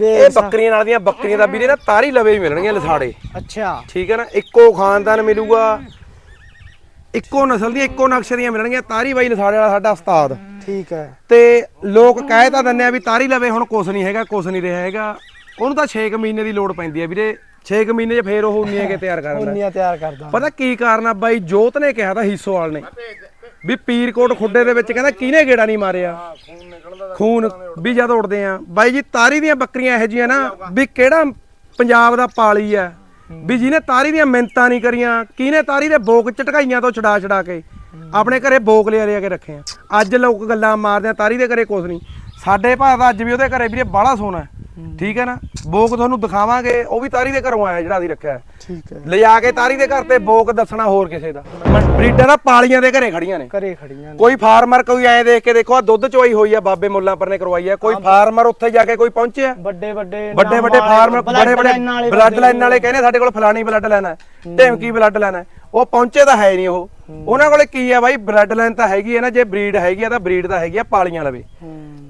ਇਹ ਬੱਕਰੀਆਂ ਨਾਲ ਦੀਆਂ ਬੱਕਰੀਆਂ ਦਾ ਵੀਰੇ ਨਾ ਤਾਰੀ ਲਵੇ ਹੀ ਮਿਲਣਗੀਆਂ ਲਸਾੜੇ। ਅੱਛਾ। ਠੀਕ ਹੈ ਨਾ? ਇੱਕੋ ਖਾਨਦਾਨ ਮਿਲੂਗਾ। ਇੱਕੋ ਨਸਲ ਦੀਆਂ ਇੱਕੋ ਨਕਸ਼ੇ ਦੀਆਂ ਮਿਲਣਗੀਆਂ। ਤਾਰੀ ਬਾਈ ਲਸਾੜੇ ਵਾਲਾ ਸਾਡਾ ਉਸਤਾਦ। ਠੀਕ ਹੈ। ਤੇ ਲੋਕ ਕਹਿ ਤਾਂ ਦਿੰਦੇ ਆ ਵੀ ਤਾਰੀ ਲਵੇ ਹੁਣ ਕੁਛ ਨਹੀਂ ਹੈਗਾ ਕੁਛ ਨਹੀਂ ਰਿਹਾ ਹੈਗਾ। ਉਹਨੂੰ ਤਾਂ 6 ਮਹੀਨੇ ਦੀ ਲੋੜ ਪੈਂਦੀ ਆ ਵੀਰੇ। 6 ਮਹੀਨੇ 'ਚ ਫੇਰ ਉਹ ਉਨੀਆਂ ਕੇ ਤਿਆਰ ਕਰ ਲੈਂਦਾ ਉਨੀਆਂ ਤਿਆਰ ਕਰਦਾ ਪਤਾ ਕੀ ਕਾਰਨ ਆ ਬਾਈ? ਜੋਤ ਨੇ ਕਿਹਾ ਤਾਂ ਹੀਸੋਵਾਲ ਨੇ। ਵੀ ਪੀਰਕੋਟ ਖੁੱਡੇ ਦੇ ਵਿੱਚ ਕਹਿੰਦਾ ਕਿਹਨੇ ਗੇੜਾ ਨਹੀਂ ਮਾਰਿਆ? ਖੂਨ ਵੀ ਜਦ ਉੜਦੇ ਆ। ਬਾਈ ਜੀ ਤਾਰੀ ਦੀਆਂ ਬੱਕਰੀਆਂ ਇਹੋ ਜੀਆਂ ਨਾ ਵੀ ਕਿਹੜਾ ਪੰਜਾਬ ਦਾ ਪਾਲੀ ਆ ਵੀ ਜਿਹਨੇ ਤਾਰੀ ਦੀਆਂ ਮਿੰਤਾਂ ਨਹੀਂ ਕਰੀਆਂ ਕਿਹਨੇ ਤਾਰੀ ਦੇ ਬੋਕ ਝਟਕਾਈਆਂ ਤੋਂ ਛਡਾ ਛਡਾ ਕੇ ਆਪਣੇ ਘਰੇ ਬੋਕ ਲਿਆ ਲਿਆ ਕੇ ਰੱਖੇ ਆ। ਅੱਜ ਲੋਕ ਗੱਲਾਂ ਮਾਰਦੇ ਆ ਤਾਰੀ ਦੇ ਘਰੇ ਕੁਛ ਨਹੀਂ। ਸਾਡੇ ਭਾਅ ਦਾ ਅੱਜ ਵੀ ਉਹਦੇ ਘਰੇ ਵੀਰੇ ਬਾਹਲਾ ਸੋਨਾ। ਠੀਕ ਹੈ ਨਾ? ਬੋਕ ਤੁਹਾਨੂੰ ਦਿਖਾਵਾਂਗੇ ਉਹ ਵੀ ਤਾਰੀ ਦੇ ਘਰੋਂ ਆਇਆ ਜਿਹੜਾ ਅਸੀਂ ਰੱਖਿਆ। ਠੀਕ ਹੈ। ਲਿਜਾ ਕੇ ਤਾਰੀ ਦੇ ਘਰ ਤੇ ਬੋਕ ਦੱਸਣਾ ਹੋਰ ਕਿਸੇ ਦਾ। ਬਰੀਡਾਂ ਦਾ ਪਾਲੀਆਂ ਦੇ ਘਰੇ ਖੜੀਆਂ ਨੇ। ਘਰੇ ਖੜੀਆਂ ਨੇ। ਕੋਈ ਫਾਰਮਰ ਕੋਈ ਐਂ ਦੇਖ ਕੇ ਦੇਖੋ ਆ ਦੁੱਧ ਚੋਈ ਹੋਈ ਆ ਬਾਬੇ ਮੁੱਲਾ ਪਰ ਨੇ ਕਰਵਾਈ ਆ। ਕੋਈ ਫਾਰਮਰ ਉੱਥੇ ਜਾ ਕੇ ਕੋਈ ਪਹੁੰਚਿਆ? ਵੱਡੇ ਵੱਡੇ ਵੱਡੇ ਵੱਡੇ ਫਾਰਮਰ ਬੜੇ ਬੜੇ ਬਲੱਡ ਲਾਈਨ ਵਾਲੇ ਕਹਿੰਦੇ ਸਾਡੇ ਕੋਲ ਫਲਾਣੀ ਬਲੱਡ ਲਾਈਨ ਹੈ ਢੇਮਕੀ ਬਲੱਡ ਲਾਈਨ ਹੈ। ਉਹ ਪਹੁੰਚੇ ਤਾਂ ਹੈ ਨਹੀਂ ਉਹ। ਉਹਨਾਂ ਕੋਲੇ ਕੀ ਆ ਬਾਈ ਬਲੱਡ ਲਾਈਨ ਤਾਂ ਹੈਗੀ ਹੈ ਨਾ ਜੇ ਬਰੀਡ ਹੈਗੀ ਆ ਤਾਂ ਬਰੀਡ ਤਾਂ ਹੈਗੀ ਆ ਪਾਲੀਆਂ ਲਵੇ।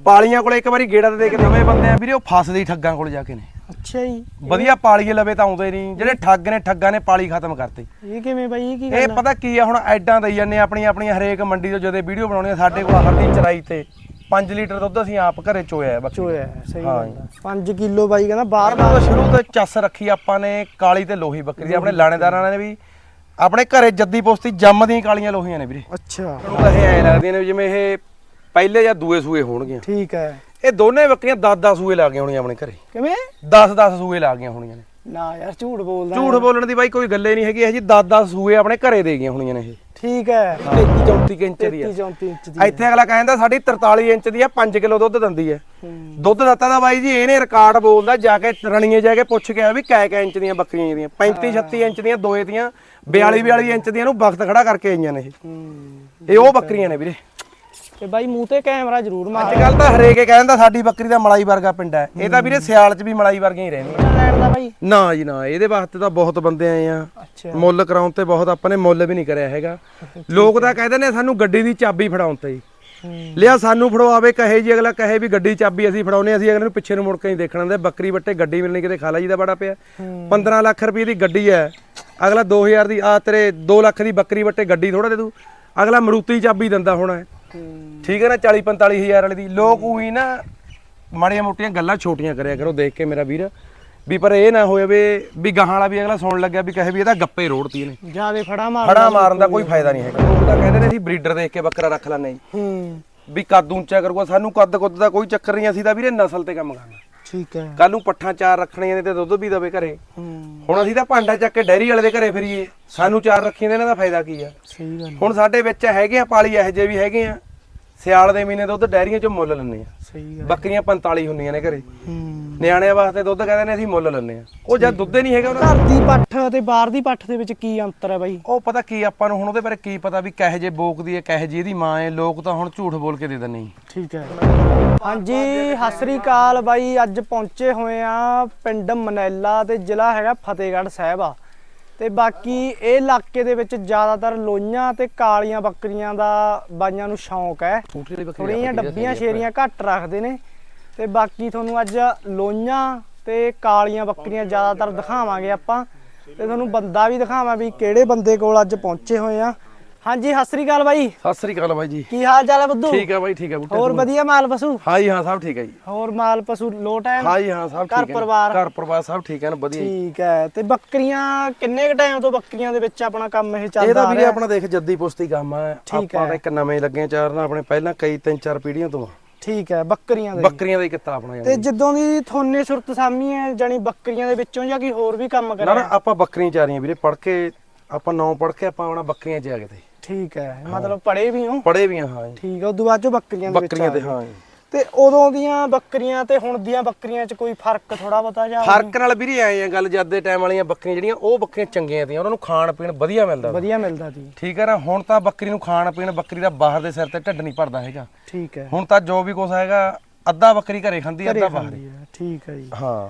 ਪਾਲੀਆਂ ਕੋਲੇ ਇੱਕ ਵਾਰੀ ਗੇੜਾ ਤੇ ਦੇ ਕੇ ਨਵੇਂ ਬੰਦੇ ਆ ਵੀਰੇ ਉਹ ਫਸਦੇ ਹੀ ਠੱਗਾਂ ਕੋਲ ਜਾ ਕੇ ਨੇ। ਅੱਛਾ ਜੀ। ਵਧੀਆ ਪਾਲੀਏ ਲਵੇ ਤਾਂ ਆਉਂਦੇ ਨਹੀਂ। ਜਿਹੜੇ ਠੱਗ ਨੇ ਠੱਗਾਂ ਨੇ ਪਾਲੀ ਖਤਮ ਕਰਤੀ। ਇਹ ਕਿਵੇਂ ਬਾਈ ਇਹ ਕੀ ਇਹ ਆ? ਪਤਾ ਕੀ ਆ ਹੁਣ ਐਡਾਂ ਦਈ ਜਾਂਦੇ ਆ ਆਪਣੀ ਆਪਣੀ ਹਰੇਕ ਮੰਡੀ ਤੋਂ ਜਦੋਂ ਵੀਡੀਓ ਬਣਾਉਣੀ ਆ ਸਾਡੇ ਕੋਲ ਹਰਦੀ ਚਰਾਈ ਤੇ 5 ਲੀਟਰ ਦੁੱਧ ਅਸੀਂ ਆਪ ਘਰੇ ਚੋਇਆ ਬੱਕਰੀ। ਚੋਇਆ ਹੈ, ਸਹੀ ਹਾਂ ਗੱਲ ਆ। 5 ਕਿਲੋ ਬਾਈ ਕਹਿੰਦਾ ਬਾਹਰ ਬਾਹਰ ਦਾ ਸ਼ੁਰੂ ਤੋਂ ਚੱਸ ਰੱਖੀ ਆਪਾਂ ਨੇ ਕਾਲੀ ਤੇ ਲੋਹੀ ਬੱਕਰੀ ਦੀ ਆਪਣੇ ਲਾਣੇਦਾਰਾਂ ਨੇ ਵੀ ਆਪਣੇ ਘਰੇ ਜੱਦੀ ਪੋਸਤੀ ਜੰਮਦੀਆਂ ਕਾਲੀਆਂ ਲੋਹੀਆਂ ਨੇ ਵੀਰੇ। ਅੱਛਾ। ਤੁਹਾਨੂੰ ਤਾਂ ਇਹ ਐ ਲੱਗਦੀਆਂ ਨੇ ਜਿਵੇਂ ਇਹ ਪਹਿਲੇ ਜਾਂ ਦੂਏ ਸੂਏ ਹੋਣਗੀਆਂ। ਠੀਕ ਹੈ। ਇਹ ਦੋਨੇ ਬੱਕਰੀਆਂ 10-10 ਸੂਏ ਲਾ ਗਈਆਂ ਹੋਣੀਆਂ ਆਪਣੇ ਘਰੇ। ਕਿਵੇਂ? 10-10 ਸੂਏ ਲਾ ਗਈਆਂ ਹੋਣੀਆਂ ਨੇ। ਨਾ ਯਾਰ ਝੂਠ ਬੋਲਦਾ ਝੂਠ ਬੋਲਣ ਦੀ ਬਾਈ ਕੋਈ ਗੱਲੇ ਨਹੀਂ ਹੈਗੀ ਇਹ ਜੀ 10-10 ਸੂਏ ਆਪਣੇ ਘਰੇ ਦੇ ਗਈਆਂ ਹੋਣੀਆਂ ਨੇ ਇਹ। ਠੀਕ ਹੈ। 33-34 ਇੰਚ ਦੀ 33 ਆ 34 ਇੰਚ ਦੀ ਇੱਥੇ ਅਗਲਾ ਕਹਿੰਦਾ ਸਾਡੀ 43 ਇੰਚ ਦੀ ਆ 5 ਕਿਲੋ ਦੁੱਧ ਦਿੰਦੀ ਹੈ। ਹੂੰ। ਦੁੱਧ ਦਿੱਤਾ ਦਾ ਬਾਈ ਜੀ ਇਹਨੇ ਰਿਕਾਰਡ ਬੋਲਦਾ ਜਾ ਕੇ ਰਣੀਏ ਜਾ ਕੇ ਪੁੱਛ ਕੇ ਆ ਵੀ ਕੈ ਕੈ ਇੰਚ ਦੀਆਂ ਬੱਕਰੀਆਂ ਇਹਦੀਆਂ। 35 36 ਇੰਚ ਦੀਆਂ ਦੋਏ ਦੀਆਂ 42 42 ਇੰਚ ਦੀਆਂ ਨੂੰ ਵਕਤ ਖੜਾ ਕਰਕੇ ਆਈਆਂ ਨੇ ਇਹ। ਹੂੰ। ਇਹ ਉਹ ਬੱਕਰੀਆਂ ਨੇ ਵੀਰੇ। ਤੇ ਬਾਈ ਮੂੰਹ ਤੇ ਕੈਮਰਾ ਜ਼ਰੂਰ ਮਾਰ। ਅੱਜ ਕੱਲ ਤਾਂ ਹਰੇਕ ਕਹਿੰਦਾ ਸਾਡੀ ਬੱਕਰੀ ਦਾ ਮਲਾਈ ਵਰਗਾ ਪਿੰਡ ਹੈ। ਇਹ ਤਾਂ ਵੀਰੇ ਸਿਆਲ 'ਚ ਵੀ ਮਲਾਈ ਵਰਗੀਆਂ ਹੀ ਰਹਿੰਦੀਆਂ। ਨਾ ਜੀ ਨਾ ਇਹਦੇ ਵਾਸਤੇ ਤਾਂ ਬਹੁਤ ਬੰਦੇ ਆਏ ਆ। ਅੱਛਾ। ਮੁੱਲ ਕਰਾਉਣ ਤੇ ਬਹੁਤ ਆਪਾਂ ਨੇ ਮੁੱਲ ਵੀ ਨਹੀਂ ਕਰਿਆ ਹੈਗਾ। ਲੋਕ ਤਾਂ ਕਹਿੰਦੇ ਨੇ ਸਾਨੂੰ ਗੱਡੀ ਦੀ ਚਾਬੀ ਫੜਾਉਣ ਤੇ। ਲਿਆ ਸਾਨੂੰ ਫੜਵਾਵੇ ਕਹੇ ਜੀ ਅਗਲਾ ਕਹੇ ਵੀ ਗੱਡੀ ਚਾਬੀ ਅਸੀਂ ਫੜਾਉਨੇ ਅਸੀਂ ਅਗਲੇ ਨੂੰ ਪਿੱਛੇ ਨੂੰ ਮੁੜ ਕੇ ਨਹੀਂ ਦੇਖਣਾ ਹੁੰਦਾ। ਬੱਕਰੀ ਵੱਟੇ ਗੱਡੀ ਮਿਲਣੀ ਕਿਤੇ ਖਾਲਾ ਜੀ ਦਾ ਬੜਾ ਪਿਆ। 15 ਲੱਖ ਰੁਪਏ ਦੀ ਗੱਡੀ ਹੈ ਅਗਲਾ 2000 ਦੀ ਆ ਤੇਰੇ 2 ਲੱਖ ਦੀ ਬੱਕਰੀ ਵੱਟੇ ਗੱਡੀ ਥੋੜਾ ਦੇ ਦੂ। ਅਗਲਾ ਮਰੂਤੀ ਚਾਬੀ ਦਿੰਦਾ ਹੋਣਾ। ਠੀਕ ਹੈ ਨਾ 40 45 ਹਜ਼ਾਰ ਵਾਲੀ ਦੀ। ਲੋਕ ਉਹੀ ਨਾ ਮਾੜੀਆਂ ਮੋਟੀਆਂ ਗੱਲਾਂ ਛੋਟੀਆਂ ਕਰਿਆ ਕਰੋ ਦੇਖ ਕੇ ਮੇਰਾ ਵੀਰ। ਵੀ ਪਰ ਇਹ ਨਾ ਹੋਏ ਵੀ ਗਾਹਾਂ ਵਾਲਾ ਵੀ ਅਗਲਾ ਸੁਣਨ ਲੱਗਿਆ ਵੀ ਕਹੇ ਵੀ ਇਹਦਾ ਗੱਪੇ ਰੋੜਤੀ ਇਹਨੇ। ਜਿਆਦੇ ਫੜਾ ਮਾਰ ਫੜਾ ਮਾਰਨ ਦਾ ਕੋਈ ਫਾਇਦਾ ਨਹੀਂ ਹੈਗਾ। ਲੋਕ ਤਾਂ ਕਹਿੰਦੇ ਨੇ ਅਸੀਂ ਬਰੀਡਰ ਦੇਖ ਕੇ ਬੱਕਰਾ ਰੱਖ ਜੀ। ਹੂੰ। ਵੀ ਕੱਦ ਉੱਚਾ ਕਰੂਗਾ ਸਾਨੂੰ ਕੱਦ ਕੁੱਦ ਦਾ ਕੋਈ ਚੱਕਰ ਨਹੀਂ ਅਸੀਂ ਤਾਂ ਵੀਰੇ ਨਸਲ ਤੇ ਕੰਮ ਕਰਨਾ ਠੀਕ ਹੈ। ਕੱਲ ਨੂੰ ਪੱਠਾਂ ਚਾਰ ਰੱਖਣੀਆਂ ਨੇ ਤੇ ਦੁੱਧ ਵੀ ਦਵੇ ਘਰੇ। ਹੂੰ। ਹੁਣ ਅਸੀਂ ਤਾਂ ਭਾਂਡਾ ਚੱਕ ਕੇ ਡੈਰੀ ਵਾਲੇ ਦੇ ਘਰੇ ਫਿਰੀਏ। ਸਾਨੂੰ ਚਾਰ ਰੱਖੀਆਂ ਨੇ ਇਹਨਾਂ ਦਾ ਫਾਇਦਾ ਕੀ ਆ? ਸਹੀ ਗੱਲ ਹੁਣ ਸਾਡੇ ਵਿੱਚ ਹੈਗੇ ਆ ਪਾਲੀ ਇਹੋ ਜਿਹੇ ਵੀ ਹੈਗੇ ਆ। ਸਿਆਲ ਦੇ ਮਹੀਨੇ ਦੁੱਧ ਡੈਰੀਆਂ ਚੋਂ ਮੁੱਲ ਲੈਂਦੇ ਆ। ਸਹੀ ਗੱਲ ਬੱਕਰੀਆਂ 45 ਹੁੰਦੀਆਂ ਨੇ ਘਰੇ। ਨਿਆਣਿਆਂ ਵਾਸਤੇ ਦੁੱਧ ਕਹਿੰਦੇ ਨੇ ਅਸੀਂ ਮੁੱਲ ਲੈਂਦੇ ਆ। ਉਹ ਜਦ ਦੁੱਧ ਹੀ ਨਹੀਂ ਹੈਗਾ ਉਹਨਾਂ ਘਰ ਦੀ ਪੱਠ ਤੇ ਬਾਹਰ ਦੀ ਪੱਠ ਦੇ ਵਿੱਚ ਕੀ ਅੰਤਰ ਹੈ ਬਾਈ? ਉਹ ਪਤਾ ਕੀ ਆਪਾਂ ਨੂੰ ਹੁਣ ਉਹਦੇ ਬਾਰੇ ਕੀ ਪਤਾ ਵੀ ਕਹੇ ਜੇ ਬੋਕ ਦੀ ਹੈ ਕਹੇ ਜੀ ਇਹਦੀ ਮਾਂ ਹੈ। ਲੋਕ ਤਾਂ ਹੁਣ ਝੂਠ ਬੋਲ ਕੇ ਦੇ ਦਿੰਦੇ ਠੀਕ ਹੈ। ਹਾਂਜੀ ਸਤਿ ਸ੍ਰੀ ਅਕਾਲ ਬਾਈ। ਅੱਜ ਪਹੁੰਚੇ ਹੋਏ ਆ ਪਿੰਡ ਮਨੈਲਾ ਤੇ ਜ਼ਿਲ੍ਹਾ ਹੈਗਾ ਫਤਿਹਗੜ੍ਹ ਸਾਹਿਬ ਆ। ਤੇ ਬਾਕੀ ਇਹ ਇਲਾਕੇ ਦੇ ਵਿੱਚ ਜ਼ਿਆਦਾਤਰ ਲੋਈਆਂ ਤੇ ਕਾਲੀਆਂ ਬੱਕਰੀਆਂ ਦਾ ਬਾਈਆਂ ਨੂੰ ਸ਼ੌਂਕ ਹੈ। ਥੋੜੀਆਂ ਡੱਬੀਆਂ ਸ਼ੇਰੀਆਂ ਘੱਟ ਰੱਖਦੇ ਨੇ। ਤੇ ਬਾਕੀ ਤੁਹਾਨੂੰ ਅੱਜ ਲੋਈਆਂ ਤੇ ਕਾਲੀਆਂ ਬੱਕਰੀਆਂ ਜ਼ਿਆਦਾਤਰ ਦਿਖਾਵਾਂਗੇ ਆਪਾਂ। ਤੇ ਤੁਹਾਨੂੰ ਬੰਦਾ ਵੀ ਦਿਖਾਵਾਂ ਵੀ ਕਿਹੜੇ ਬੰਦੇ ਕੋਲ ਅੱਜ ਪਹੁੰਚੇ ਹੋਏ ਆ। ਹਾਂਜੀ ਸਤਿ ਸ੍ਰੀ ਅਕਾਲ ਬਾਈ। ਸਤਿ ਸ੍ਰੀ ਅਕਾਲ ਬਾਈ ਜੀ। ਕੀ ਹਾਲ ਚਾਲ ਹੈ ਬੱਦੂ ਠੀਕ ਹੈ ਬਾਈ ਠੀਕ ਹੈ ਬੁੱਟੇ ਹੋਰ ਵਧੀਆ ਮਾਲ ਪਸ਼ੂ? ਹਾਂ ਜੀ ਹਾਂ ਸਭ ਠੀਕ ਹੈ ਜੀ। ਹੋਰ ਮਾਲ ਪਸ਼ੂ ਲੋਟ ਹੈ ਹਾਂ ਜੀ ਹਾਂ ਸਭ ਠੀਕ ਹੈ ਘਰ। ਪਰਿਵਾਰ? ਘਰ ਪਰਿਵਾਰ ਸਭ ਠੀਕ ਹੈ ਨਾ ਵਧੀਆ ਠੀਕ ਹੈ ਤੇ ਬੱਕਰੀਆਂ ਕਿੰਨੇ ਕ ਟਾਈਮ ਤੋਂ ਬੱਕਰੀਆਂ ਦੇ ਵਿੱਚ ਆਪਣਾ ਕੰਮ ਇਹ ਚੱਲਦਾ ਇਹਦਾ ਆ ਵੀਰੇ ਰਿਹਾ? ਆਪਣਾ ਦੇਖ ਜੱਦੀ ਪੁਸ਼ਤੀ ਕੰਮ ਆਪਾਂ ਹੈ। ਤਾਂ ਇੱਕ ਨਵੇਂ ਲੱਗੇ ਚਾਰ ਨਾ ਆਪਣੇ ਪਹਿਲਾਂ ਕਈ ਤਿੰਨ ਚਾਰ ਪੀੜ੍ਹੀਆਂ ਤੋਂ। ਠੀਕ ਹੈ ਬੱਕਰੀਆਂ ਦੇ। ਬੱਕਰੀਆਂ ਦਾ ਹੀ ਕਿੱਤਾ ਆਪਣਾ ਤੇ ਜਦੋਂ ਦੀ ਥੋਨੇ ਸੁਰਤ ਸਾਮੀ ਹੈ ਜਾਨੀ ਬੱਕਰੀਆਂ ਦੇ ਵਿੱਚੋਂ ਜਾਂ ਕੀ ਹੋਰ ਵੀ ਕੰਮ ਕਰਿਆ ਨਾ ਆਪਾਂ ਬੱਕਰੀਆਂ ਚਾਰੀਆਂ ਵੀਰੇ ਪੜ ਕੇ ਆਪਾਂ ਨੌ ਪੜ ਕੇ ਆਪਾਂ ਆਪਣਾ ਬੱਕਰੀਆਂ ਚ ਆ ਗਏ ਤੇ। ਠੀਕ ਹੈ ਮਤਲਬ ਪੜੇ ਵੀ ਹੋ। ਪੜੇ ਵੀ ਆ ਹਾਂ ਜੀ। ਠੀਕ ਹੈ ਉਦੋਂ ਬਾਅਦ ਚੋਂ ਬੱਕਰੀਆਂ ਦੇ ਵਿੱਚ ਬੱਕਰੀਆਂ ਆ ਤੇ ਗਏ। ਹਾਂ ਜੀ। ਤੇ ਉਦੋਂ ਦੀਆਂ ਬੱਕਰੀਆਂ ਤੇ ਹੁਣ ਦੀਆਂ ਬੱਕਰੀਆਂ 'ਚ ਕੋਈ ਫ਼ਰਕ ਥੋੜਾ ਬਤਾ ਜਾ ਫ਼ਰਕ ਨਾਲ ਵੀਰੇ ਆਏ ਆ ਗੱਲ ਜਦ ਦੇ ਟਾਈਮ ਵਾਲੀਆਂ ਬੱਕਰੀਆਂ ਜਿਹੜੀਆਂ ਉਹ ਬੱਕਰੀਆਂ ਚੰਗੀਆਂ ਤੀਆਂ ਉਹਨਾਂ ਨੂੰ ਖਾਣ ਪੀਣ ਵਧੀਆ ਮਿਲਦਾ। ਵਧੀਆ ਮਿਲਦਾ ਜੀ ਠੀਕ ਹੈ ਨਾ ਹੁਣ ਤਾਂ ਬੱਕਰੀ ਨੂੰ ਖਾਣ ਪੀਣ ਬੱਕਰੀ ਦਾ ਬਾਹਰ ਦੇ ਸਿਰ ਤੇ ਢਿੱਡ ਨਹੀਂ ਭਰਦਾ ਹੈਗਾ। ਠੀਕ ਹੈ। ਹੁਣ ਤਾਂ ਜੋ ਵੀ ਕੁਛ ਹੈਗਾ ਅੱਧਾ ਬੱਕਰੀ ਘਰੇ ਖਾਂਦੀ ਘਰੇ ਅੱਧਾ ਬਾਹਰ ਖਾਂਦੀ ਹੈ ਠੀਕ ਹੈ ਜੀ। ਹਾਂ।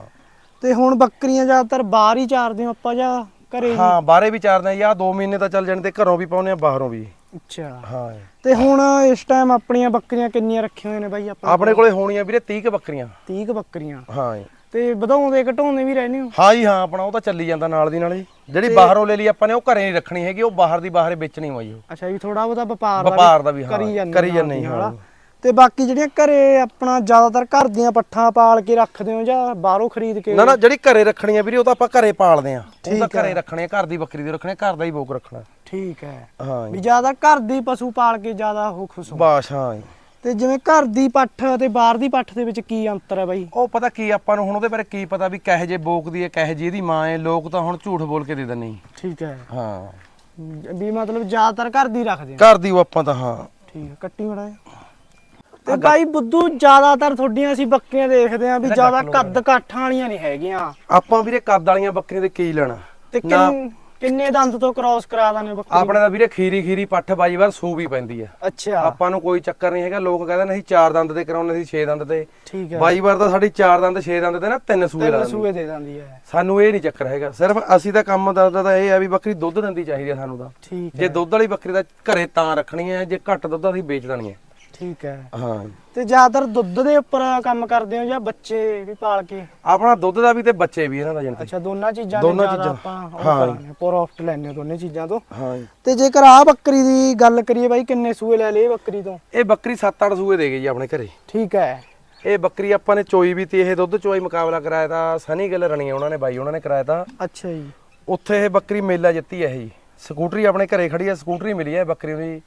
ਤੇ ਹੁਣ ਬੱਕਰੀਆਂ ਜ਼ਿਆਦਾਤਰ ਬਾਹਰ ਹੀ ਚਾਰਦੇ ਹੋ ਆਪਾਂ ਜਾਂ ਘਰੇ ਹਾਂ? ਬਾਹਰੇ ਵੀ ਚਾਰਦੇ ਆ ਜਾਂ 2 ਮਹੀਨੇ ਤਾਂ ਚੱਲ ਜਾਣ ਤੇ ਘਰੋਂ ਵੀ ਪਾਉਨੇ ਆ ਬਾਹਰੋਂ ਵੀ। ਅੱਛਾ। ਹਾਂ। ਤੇ ਹੁਣ ਇਸ ਟਾਈਮ ਆਪਣੀਆਂ ਬੱਕਰੀਆਂ ਕਿੰਨੀਆਂ ਰੱਖੀਆਂ ਹੋਈਆਂ ਨੇ ਬਾਈ ਆਪਾਂ? ਆਪਣੇ ਕੋਲੇ ਹੋਣੀਆਂ ਵੀਰੇ 30 ਕ ਬੱਕਰੀਆਂ। 30 ਕੁ ਬੱਕਰੀਆਂ। ਹਾਂ ਜੀ। ਤੇ ਵਧਾਉਂਦੇ ਘਟਾਉਂਦੇ ਵੀ ਰਹਿੰਦੇ ਹੋ? ਹਾਂ ਜੀ ਹਾਂ ਆਪਣਾ ਉਹ ਤਾਂ ਚੱਲੀ ਜਾਂਦਾ ਨਾਲ ਦੀ ਨਾਲ ਜੀ। ਜਿਹੜੀ ਬਾਹਰੋਂ ਲੈ ਲਈ ਆਪਾਂ ਨੇ ਉਹ ਘਰੇ ਨਹੀਂ ਰੱਖਣੀ ਹੈਗੀ ਉਹ ਬਾਹਰ ਦੀ ਬਾਹਰ ਹੀ ਵੇਚਣੀ ਹੋਈ ਉਹ। ਅੱਛਾ ਵੀ ਥੋੜਾ ਬਹੁਤਾ ਵਪਾਰ ਵਪਾਰ ਦਾ ਵੀ ਹਾਂ ਕਰੀ ਜਾਂਦੇ ਹਾਂ। ਤੇ ਬਾਕੀ ਜਿਹੜੀਆਂ ਘਰੇ ਆਪਣਾ ਜ਼ਿਆਦਾਤਰ ਘਰ ਦੀਆਂ ਪੱਠਾਂ ਪਾਲ ਕੇ ਰੱਖਦੇ ਹੋ ਜਾਂ ਬਾਹਰੋਂ ਖਰੀਦ ਕੇ? ਨਾ ਨਾ ਜਿਹੜੀ ਘਰੇ ਰੱਖਣੀ ਆ ਵੀਰੇ ਉਹ ਤਾਂ ਆਪਾਂ ਘਰੇ ਪਾਲਦੇ ਆ। ਉਹ ਤਾਂ ਘਰੇ ਰੱਖਣੇ ਆ ਘਰ ਦੀ ਬੱਕਰੀ ਦੀ ਰੱਖਣੇ ਘਰ ਦਾ ਹੀ ਬੋਕ ਰੱਖਣਾ। ਠੀਕ ਹੈ। ਹਾਂ ਵੀ ਜ਼ਿਆਦਾ ਘਰ ਦੀ ਪਸ਼ੂ ਪਾਲ ਕੇ ਜ਼ਿਆਦਾ ਉਹ ਖੁਸ਼ ਹੋ। ਬਾਸ਼ ਹਾਂ ਤੇ ਜਿਵੇਂ ਘਰ ਦੀ ਪੱਠ ਤੇ ਬਾਹਰ ਦੀ ਪੱਠ ਦੇ ਵਿੱਚ ਕੀ ਅੰਤਰ ਹੈ ਬਾਈ? ਉਹ ਪਤਾ ਕੀ ਆਪਾਂ ਨੂੰ ਹੁਣ ਉਹਦੇ ਬਾਰੇ ਕੀ ਪਤਾ ਵੀ ਕਹੇ ਜੇ ਬੋਕ ਦੀ ਹੈ ਕਹੇ ਜੀ ਇਹਦੀ ਮਾਂ ਹੈ ਲੋਕ ਤਾਂ ਹੁਣ ਝੂਠ ਬੋਲ ਕੇ ਦੇ ਦਿੰਦੇ ਠੀਕ ਹੈ। ਹਾਂ। ਵੀ ਮਤਲਬ ਜ਼ਿਆਦਾਤਰ ਘਰ ਦੀ ਰੱਖਦੇ ਹੋ ਘਰ ਦੀ ਉਹ ਆਪਾਂ ਤਾਂ ਹਾਂ। ਠੀਕ ਹੈ ਕੱਟੀ ਮੜਾ ਤੇ ਬਾਈ ਬੁੱਧੂ ਜ਼ਿਆਦਾਤਰ ਤੁਹਾਡੀਆਂ ਅਸੀਂ ਬੱਕਰੀਆਂ ਦੇਖਦੇ ਆਂ ਵੀ ਜ਼ਿਆਦਾ ਕੱਦ ਕਾਠਾਂ ਵਾਲੀਆਂ ਨਹੀਂ ਹੈਗੀਆਂ। ਆਪਾਂ ਵੀਰੇ ਕੱਦ ਵਾਲੀਆਂ ਬੱਕਰੀਆਂ ਦੇ ਕੀ ਲੈਣਾ? ਤੇ ਕਿੰਨ- ਦੰਦ ਤੋਂ ਕ੍ਰਾਸ ਕਰਾ ਦਾਨੇ ਬੱਕਰੀ? ਆਪਣੇ ਦਾ ਵੀਰੇ ਖੀਰੀ ਖੀਰੀ ਪੱਠ ਬਾਜੀ ਵਾਰ ਸੂ ਵੀ ਪੈਂਦੀ ਆ। ਅੱਛਾ। ਆਪਾਂ ਨੂੰ ਕੋਈ ਚੱਕਰ ਨਹੀਂ ਹੈਗਾ ਲੋਕ ਕਹਿੰਦੇ ਨੇ ਅਸੀਂ ਚਾਰ ਦੰਦ ਤੇ ਕਰਾਉਣੇ ਸੀ 6 ਦੰਦ ਤੇ। ਠੀਕ ਹੈ। ਬਾਈ ਵਾਰ ਤਾਂ ਸਾਡੀ ਚਾਰ ਦੰਦ 6 ਦੰਦ ਤੇ ਨਾ ਤਿੰਨ ਸੂਏ ਲਾ ਤਿੰਨ ਦਿੰਦੀ ਸੂਏ ਦੇ ਦਿੰਦੀ ਹੈ। ਸਾਨੂੰ ਇਹ ਨਹੀਂ ਚੱਕਰ ਹੈਗਾ ਸਿਰਫ ਅਸੀਂ ਤਾਂ ਕੰਮ ਦਾ ਦਾ ਤਾਂ ਇਹ ਆ ਵੀ ਬੱਕਰੀ ਦੁੱਧ ਦਿੰਦੀ ਚਾਹੀਦੀ ਆ ਸਾਨੂੰ ਤਾਂ। ਜੇ ਦੁੱਧ ਵਾਲੀ ਬੱਕਰੀ ਦਾ ਘਰੇ ਤਾਂ ਰੱਖਣੀ ਹੈ ਜੇ ਘੱਟ ਦੁੱਧ ਅਸੀਂ ਵੇਚ ਦੇਣੀ ਹੈ। ਠੀਕ ਹੈ। ਹਾਂ। ਤੇ ਜ਼ਿਆਦਾਤਰ ਦੁੱਧ ਦੇ ਉੱਪਰ ਕੰਮ ਕਰਦੇ ਹੋ ਜਾਂ ਬੱਚੇ ਵੀ ਪਾਲ ਕੇ? ਆਪਣਾ ਦੁੱਧ ਦਾ ਵੀ ਤੇ ਬੱਚੇ ਵੀ ਇਹਨਾਂ ਦਾ ਜਨਤੇ ਅੱਛਾ ਦੋਨਾਂ ਚੀਜ਼ਾਂ ਦੇ ਦੋਨਾਂ ਜ਼ਿਆਦਾ ਚੀਜ਼ਾਂ। ਆਪਾਂ ਹਾਂ। ਹਾਂ ਪ੍ਰੋਫਿਟ ਲੈਣੇ ਹੋ ਦੋਨੇ ਚੀਜ਼ਾਂ ਤੋਂ। ਹਾਂ। ਜੀ। ਤੇ ਜੇਕਰ ਆ ਬੱਕਰੀ ਦੀ ਗੱਲ ਕਰੀਏ ਬਾਈ ਕਿੰਨੇ ਸੂਏ ਲੈ ਲਏ ਇਹ ਬੱਕਰੀ ਤੋਂ? ਇਹ ਬੱਕਰੀ 7-8 ਸੂਏ ਦੇ ਗਈ ਜੀ ਆਪਣੇ ਘਰੇ। ਠੀਕ ਹੈ। ਇਹ ਬੱਕਰੀ ਆਪਾਂ ਨੇ ਚੋਈ ਵੀ ਤੇ ਇਹ ਦੁੱਧ ਚੋਈ ਮੁਕਾਬਲਾ ਕਰਾਇਆ ਤਾਂ ਸਨੀ ਗਿੱਲ ਰਣੀਆਂ ਉਹਨਾਂ ਨੇ ਬਾਈ ਉਹਨਾਂ ਨੇ ਕਰਾਇਆ ਤਾਂ। ਅੱਛਾ ਜੀ। ਉੱਥੇ ਇਹ ਬੱਕਰੀ ਮੇਲਾ ਜਿੱਤੀ ਹੈ ਇਹ ਜੀ। ਸਕੂਟਰੀ ਆਪਣੇ ਘਰੇ ਖੜੀ ਹੈ ਸਕੂਟਰੀ ਮਿਲੀ ਹੈ ਬੱਕਰੀ ਜੀ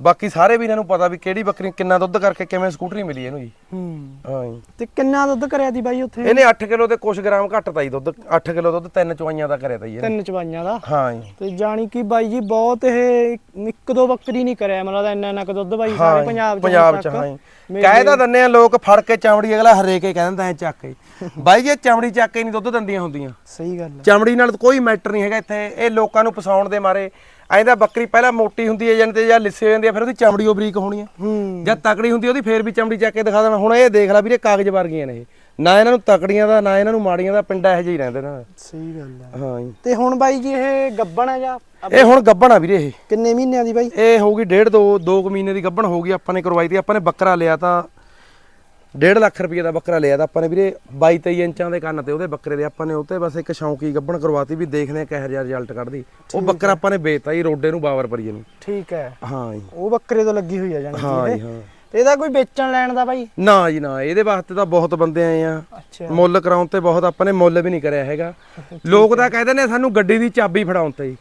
ਬਾਕੀ ਸਾਰੇ ਵੀ ਇਹਨਾਂ ਨੂੰ ਪਤਾ ਵੀ ਕਿਹੜੀ ਬੱਕਰੀ ਕਿੰਨਾ ਦੁੱਧ ਕਰਕੇ ਕਿਵੇਂ ਸਕੂਟਰੀ ਮਿਲੀ ਇਹਨੂੰ ਜੀ। ਹੂੰ। ਹਾਂ ਜੀ। ਤੇ ਕਿੰਨਾ ਦੁੱਧ ਕਰਿਆ ਦੀ ਬਾਈ ਉੱਥੇ? ਇਹਨੇ 8 ਕਿਲੋ ਤੇ ਕੁਝ ਗ੍ਰਾਮ ਘੱਟ ਤਾ ਜੀ ਦੁੱਧ 8 ਕਿਲੋ ਦੁੱਧ ਤਿੰਨ ਚੁਆਈਆਂ ਦਾ ਕਰਿਆ ਤਾ ਜੀ ਇਹਨੇ। ਤਿੰਨ ਚਵਾਈਆਂ ਦਾ? ਹਾਂ ਜੀ। ਤੇ ਜਾਣੀ ਕਿ ਬਾਈ ਜੀ ਬਹੁਤ ਇਹ ਇੱਕ ਦੋ ਬੱਕਰੀ ਨਹੀਂ ਕਰਿਆ ਮੈਨੂੰ ਲੱਗਦਾ ਇੰਨਾ ਇੰਨਾ ਕੁ ਦੁੱਧ ਬਾਈ ਸਾਰੇ ਪੰਜਾਬ ਚ ਪੰਜਾਬ। ਹਾਂ ਜੀ। ਤਾਂ ਦਿੰਨੇ ਆ ਲੋਕ ਫੜ ਕੇ ਚਮੜੀ ਅਗਲਾ ਹਰੇ ਕੇ ਕਹਿ ਦਿੰਦਾ ਐ ਚੱਕ ਕੇ। ਬਾਈ ਜੀ ਇਹ ਚਮੜੀ ਚੱਕ ਕੇ ਨਹੀਂ ਦੁੱਧ ਦਿੰਦੀਆਂ ਹੁੰਦੀਆਂ। ਸਹੀ ਗੱਲ ਹੈ ਚਮੜੀ ਨਾਲ ਕੋਈ ਮੈਟਰ ਨਹੀਂ ਹੈਗਾ ਇੱਥੇ। ਇਹ ਲੋਕਾਂ ਨੂੰ ਫਸਾਉਣ ਦੇ ਮਾਰੇ ਐਂਦਾ ਬੱਕਰੀ ਪਹਿਲਾਂ ਮੋਟੀ ਹੁੰਦੀ ਹੈ ਤੇ ਜਾਂ ਲਿੱਸੇ ਹੋ ਜਾਂਦੀ ਹੈ ਫਿਰ ਉਹਦੀ ਚਮੜੀ ਉਹ ਬਰੀਕ ਹੋਣੀ ਹੈ। ਹੂੰ। ਜਦ ਤਕੜੀ ਹੁੰਦੀ ਹੈ, ਉਹਦੀ ਫੇਰ ਵੀ ਚਮੜੀ ਚੱਕ ਕੇ ਦਿਖਾ ਦੇਣਾ। ਹੁਣ ਇਹ ਦੇਖ ਲੈ ਵੀਰੇ ਕਾਗਜ਼ ਵਰਗੀਆਂ ਨੇ ਇਹ। ਨਾ ਇਹਨਾਂ ਨੂੰ ਤਕੜੀਆਂ ਦਾ ਨਾ ਇਹਨਾਂ ਨੂੰ ਮਾੜੀਆਂ ਦਾ ਪਿੰਡਾ ਇਹੋ ਜਿਹਾ ਹੀ ਰਹਿੰਦੇ ਨੇ। ਸਹੀ ਗੱਲ ਹੈ ਹਾਂ ਜੀ। ਤੇ ਹੁਣ ਬਾਈ ਜੀ ਇਹ ਗੱਬਣ ਹੈ ਜਾਂ ਇਹ ਹੁਣ ਗੱਬਣ ਆ ਵੀਰੇ ਇਹ। ਕਿੰਨੇ ਮਹੀਨਿਆਂ ਦੀ ਬਾਈ? ਇਹ ਹੋਊਗੀ ਡੇਢ ਦੋ ਦੋ ਕੁ ਮਹੀਨੇ ਦੀ ਗੱਬਣ ਹੋਊਗੀ ਆਪਾਂ ਨੇ ਕਰਵਾਈ ਤੀ ਆਪਾਂ ਨੇ ਬੱਕਰਾ ਲਿਆ ਤਾਂ 1.5 ਲੱਖ ਰੁਪਏ ਦਾ ਬੱਕਰਾ ਲਿਆ ਤਾਂ ਆਪਾਂ ਨੇ ਵੀਰੇ 22 23 ਇੰਚਾਂ ਦੇ ਕੰਨ ਤੇ ਉਹਦੇ ਬੱਕਰੇ ਦੇ ਆਪਾਂ ਨੇ ਉੱਤੇ ਬਸ ਇੱਕ ਸ਼ੌਂਕੀ ਗੱਬਣ ਕਰਵਾਤੀ ਵੀ ਦੇਖਦੇ ਆ ਕਿਹੋ ਜਿਹਾ ਰਿਜ਼ਲਟ ਕੱਢਦੀ। ਉਹ ਬੱਕਰਾ ਆਪਾਂ ਨੇ ਵੇਚਤਾ ਜੀ ਰੋਡੇ ਨੂੰ ਬਾਵਰ ਪਰੀਏ ਨੂੰ। ਠੀਕ ਹੈ। ਹਾਂ ਜੀ। ਉਹ ਬੱਕਰੇ ਤੋਂ ਲੱਗੀ ਹੋਈ ਆ ਕਿ ਹਾਂ। ਜੀ ਹਾਂ। ਤੇ ਇਹਦਾ ਕੋਈ ਵੇਚਣ ਲੈਣ ਦਾ ਬਾਈ? ਨਾ ਜੀ ਨਾ ਇਹਦੇ ਵਾਸਤੇ ਤਾਂ ਬਹੁਤ ਬੰਦੇ ਆਏ ਆ। ਮੁੱਲ ਕਰਾਉਣ ਤੇ ਬਹੁਤ ਆਪਾਂ ਨੇ ਮੁੱਲ ਵੀ ਨਹੀਂ ਕਰਿਆ ਹੈਗਾ। ਲੋਕ ਤਾਂ ਕਹਿੰਦੇ ਨੇ ਸਾਨੂੰ ਗੱਡੀ ਦੀ ਚਾਬੀ ਫੜਾਉਣ ਤੇ।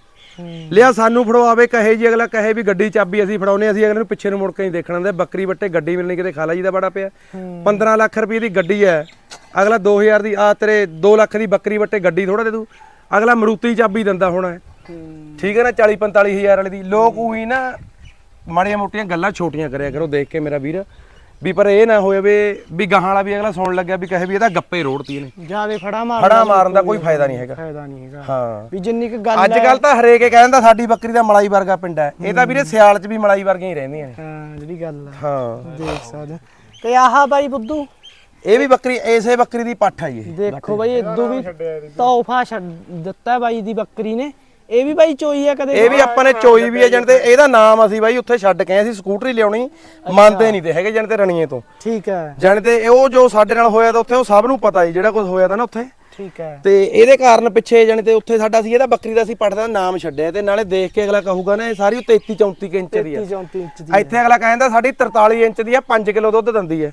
ਲਿਆ ਸਾਨੂੰ ਫੜਵਾਵੇ ਕਹੇ ਜੀ ਅਗਲਾ ਕਹੇ ਵੀ ਗੱਡੀ ਚਾਬੀ ਅਸੀਂ ਫੜਾਉਨੇ ਅਸੀਂ ਅਗਲੇ ਨੂੰ ਪਿੱਛੇ ਨੂੰ ਮੁੜ ਕੇ ਨਹੀਂ ਦੇਖਣਾ। ਹੁੰਦਾ ਬੱਕਰੀ ਵੱਟੇ ਗੱਡੀ ਮਿਲਣੀ ਕਿਤੇ ਖਾਲਾ ਜੀ ਦਾ ਬੜਾ ਪਿਆ। ਹੂੰ। 15 ਲੱਖ ਰੁਪਏ ਦੀ ਗੱਡੀ ਹੈ ਅਗਲਾ 2000 ਦੀ ਆ ਤੇਰੇ 2 ਲੱਖ ਦੀ ਬੱਕਰੀ ਵੱਟੇ ਗੱਡੀ ਥੋੜਾ ਦੇ ਦੂ। ਅਗਲਾ ਮਰੂਤੀ ਚਾਬੀ ਦਿੰਦਾ ਹੋਣਾ। ਠੀਕ ਹੈ ਨਾ 40 45 ਹਜ਼ਾਰ ਵਾਲੀ ਦੀ। ਲੋਕ ਉਹੀ ਨਾ ਮਾੜੀਆਂ ਮੋਟੀਆਂ ਗੱਲਾਂ ਛੋਟੀਆਂ ਕਰਿਆ ਕਰੋ ਦੇਖ ਕੇ ਮੇਰਾ ਵੀਰ। ਵੀ ਪਰ ਇਹ ਨਾ ਹੋਏ ਵੀ ਵੀ ਗਾਹਾਂ ਵਾਲਾ ਵੀ ਅਗਲਾ ਸੁਣ ਲੱਗਿਆ ਵੀ ਕਹੇ ਵੀ ਇਹਦਾ ਗੱਪੇ ਰੋੜਤੀ ਇਹਨੇ ਜਿਆਦੇ ਫੜਾ ਮਾਰ ਫੜਾ ਮਾਰਨ ਦਾ ਕੋਈ ਫਾਇਦਾ ਨਹੀਂ ਹੈਗਾ। ਫਾਇਦਾ ਨਹੀਂ ਹੈਗਾ। ਹਾਂ। ਵੀ ਜਿੰਨੀ ਕੁ ਗੱਲ ਅੱਜ ਕੱਲ ਤਾਂ ਹਰੇਕ ਇਹ ਕਹਿੰਦਾ ਸਾਡੀ ਬੱਕਰੀ ਦਾ ਮਲਾਈ ਵਰਗਾ ਪਿੰਡ ਹੈ। ਇਹ ਤਾਂ ਵੀਰੇ ਸਿਆਲ 'ਚ ਵੀ ਮਲਾਈ ਵਰਗੀਆਂ ਹੀ ਰਹਿੰਦੀਆਂ ਨੇ। ਹਾਂ ਜਿਹੜੀ ਗੱਲ ਆ ਹਾਂ। ਦੇਖ ਸਕਦੇ ਹੋ। ਤੇ ਆਹ ਬਾਈ ਬੁੱਧੂ। ਇਹ ਵੀ ਬੱਕਰੀ ਇਸੇ ਬੱਕਰੀ ਦੀ ਪੱਠ ਆ ਜੀ ਇਹ। ਦੇਖੋ ਬਾਈ ਇਦੋਂ ਵੀ ਤੋਹਫਾ ਛੱਡ ਦਿੱਤਾ ਬਾਈ ਦੀ ਬੱਕਰੀ ਨੇ। ਇਹ ਵੀ ਬਾਈ ਚੋਈ ਆ ਕਦੇ? ਇਹ ਵੀ ਆਪਾਂ ਨੇ ਚੋਈ ਵੀ ਹੈ ਜਣ ਤੇ। ਇਹਦਾ ਨਾਮ ਅਸੀਂ ਬਾਈ ਉੱਥੇ ਛੱਡ ਕੇ ਆਏ ਸੀ ਸਕੂਟਰੀ ਲਿਆਉਣੀ। ਮੰਨਦੇ ਨਹੀਂ ਤੇ ਹੈਗੇ ਜਣ ਤੇ ਰਣੀਏ ਤੋਂ। ਠੀਕ ਹੈ ਜਣ ਤੇ ਉਹ ਜੋ ਸਾਡੇ ਨਾਲ ਹੋਇਆ ਤਾਂ ਉੱਥੇ ਉਹ ਸਭ ਨੂੰ ਪਤਾ ਜੀ ਜਿਹੜਾ ਕੁਝ ਹੋਇਆ ਤਾਂ ਨਾ ਉੱਥੇ। ਠੀਕ ਹੈ। ਤੇ ਇਹਦੇ ਕਾਰਨ ਪਿੱਛੇ ਜਣ ਤੇ ਉੱਥੇ ਸਾਡਾ ਸੀ ਇਹਦਾ ਬੱਕਰੀ ਦਾ ਪੱਠ ਦਾ ਨਾਮ ਛੱਡਿਆ ਤੇ ਨਾਲੇ ਦੇਖ ਕੇ ਅਗਲਾ ਕਹੂਗਾ ਨਾ ਇਹ ਸਾਰੀ 33 34 ਇੰਚ ਦੀ 30 ਹੈ 34 ਇੰਚ ਦੀ ਇੱਥੇ ਅਗਲਾ ਕਹਿੰਦਾ ਸਾਡੀ 43 ਇੰਚ ਦੀ ਆ 5 ਕਿਲੋ ਦੁੱਧ ਦਿੰਦੀ ਹੈ।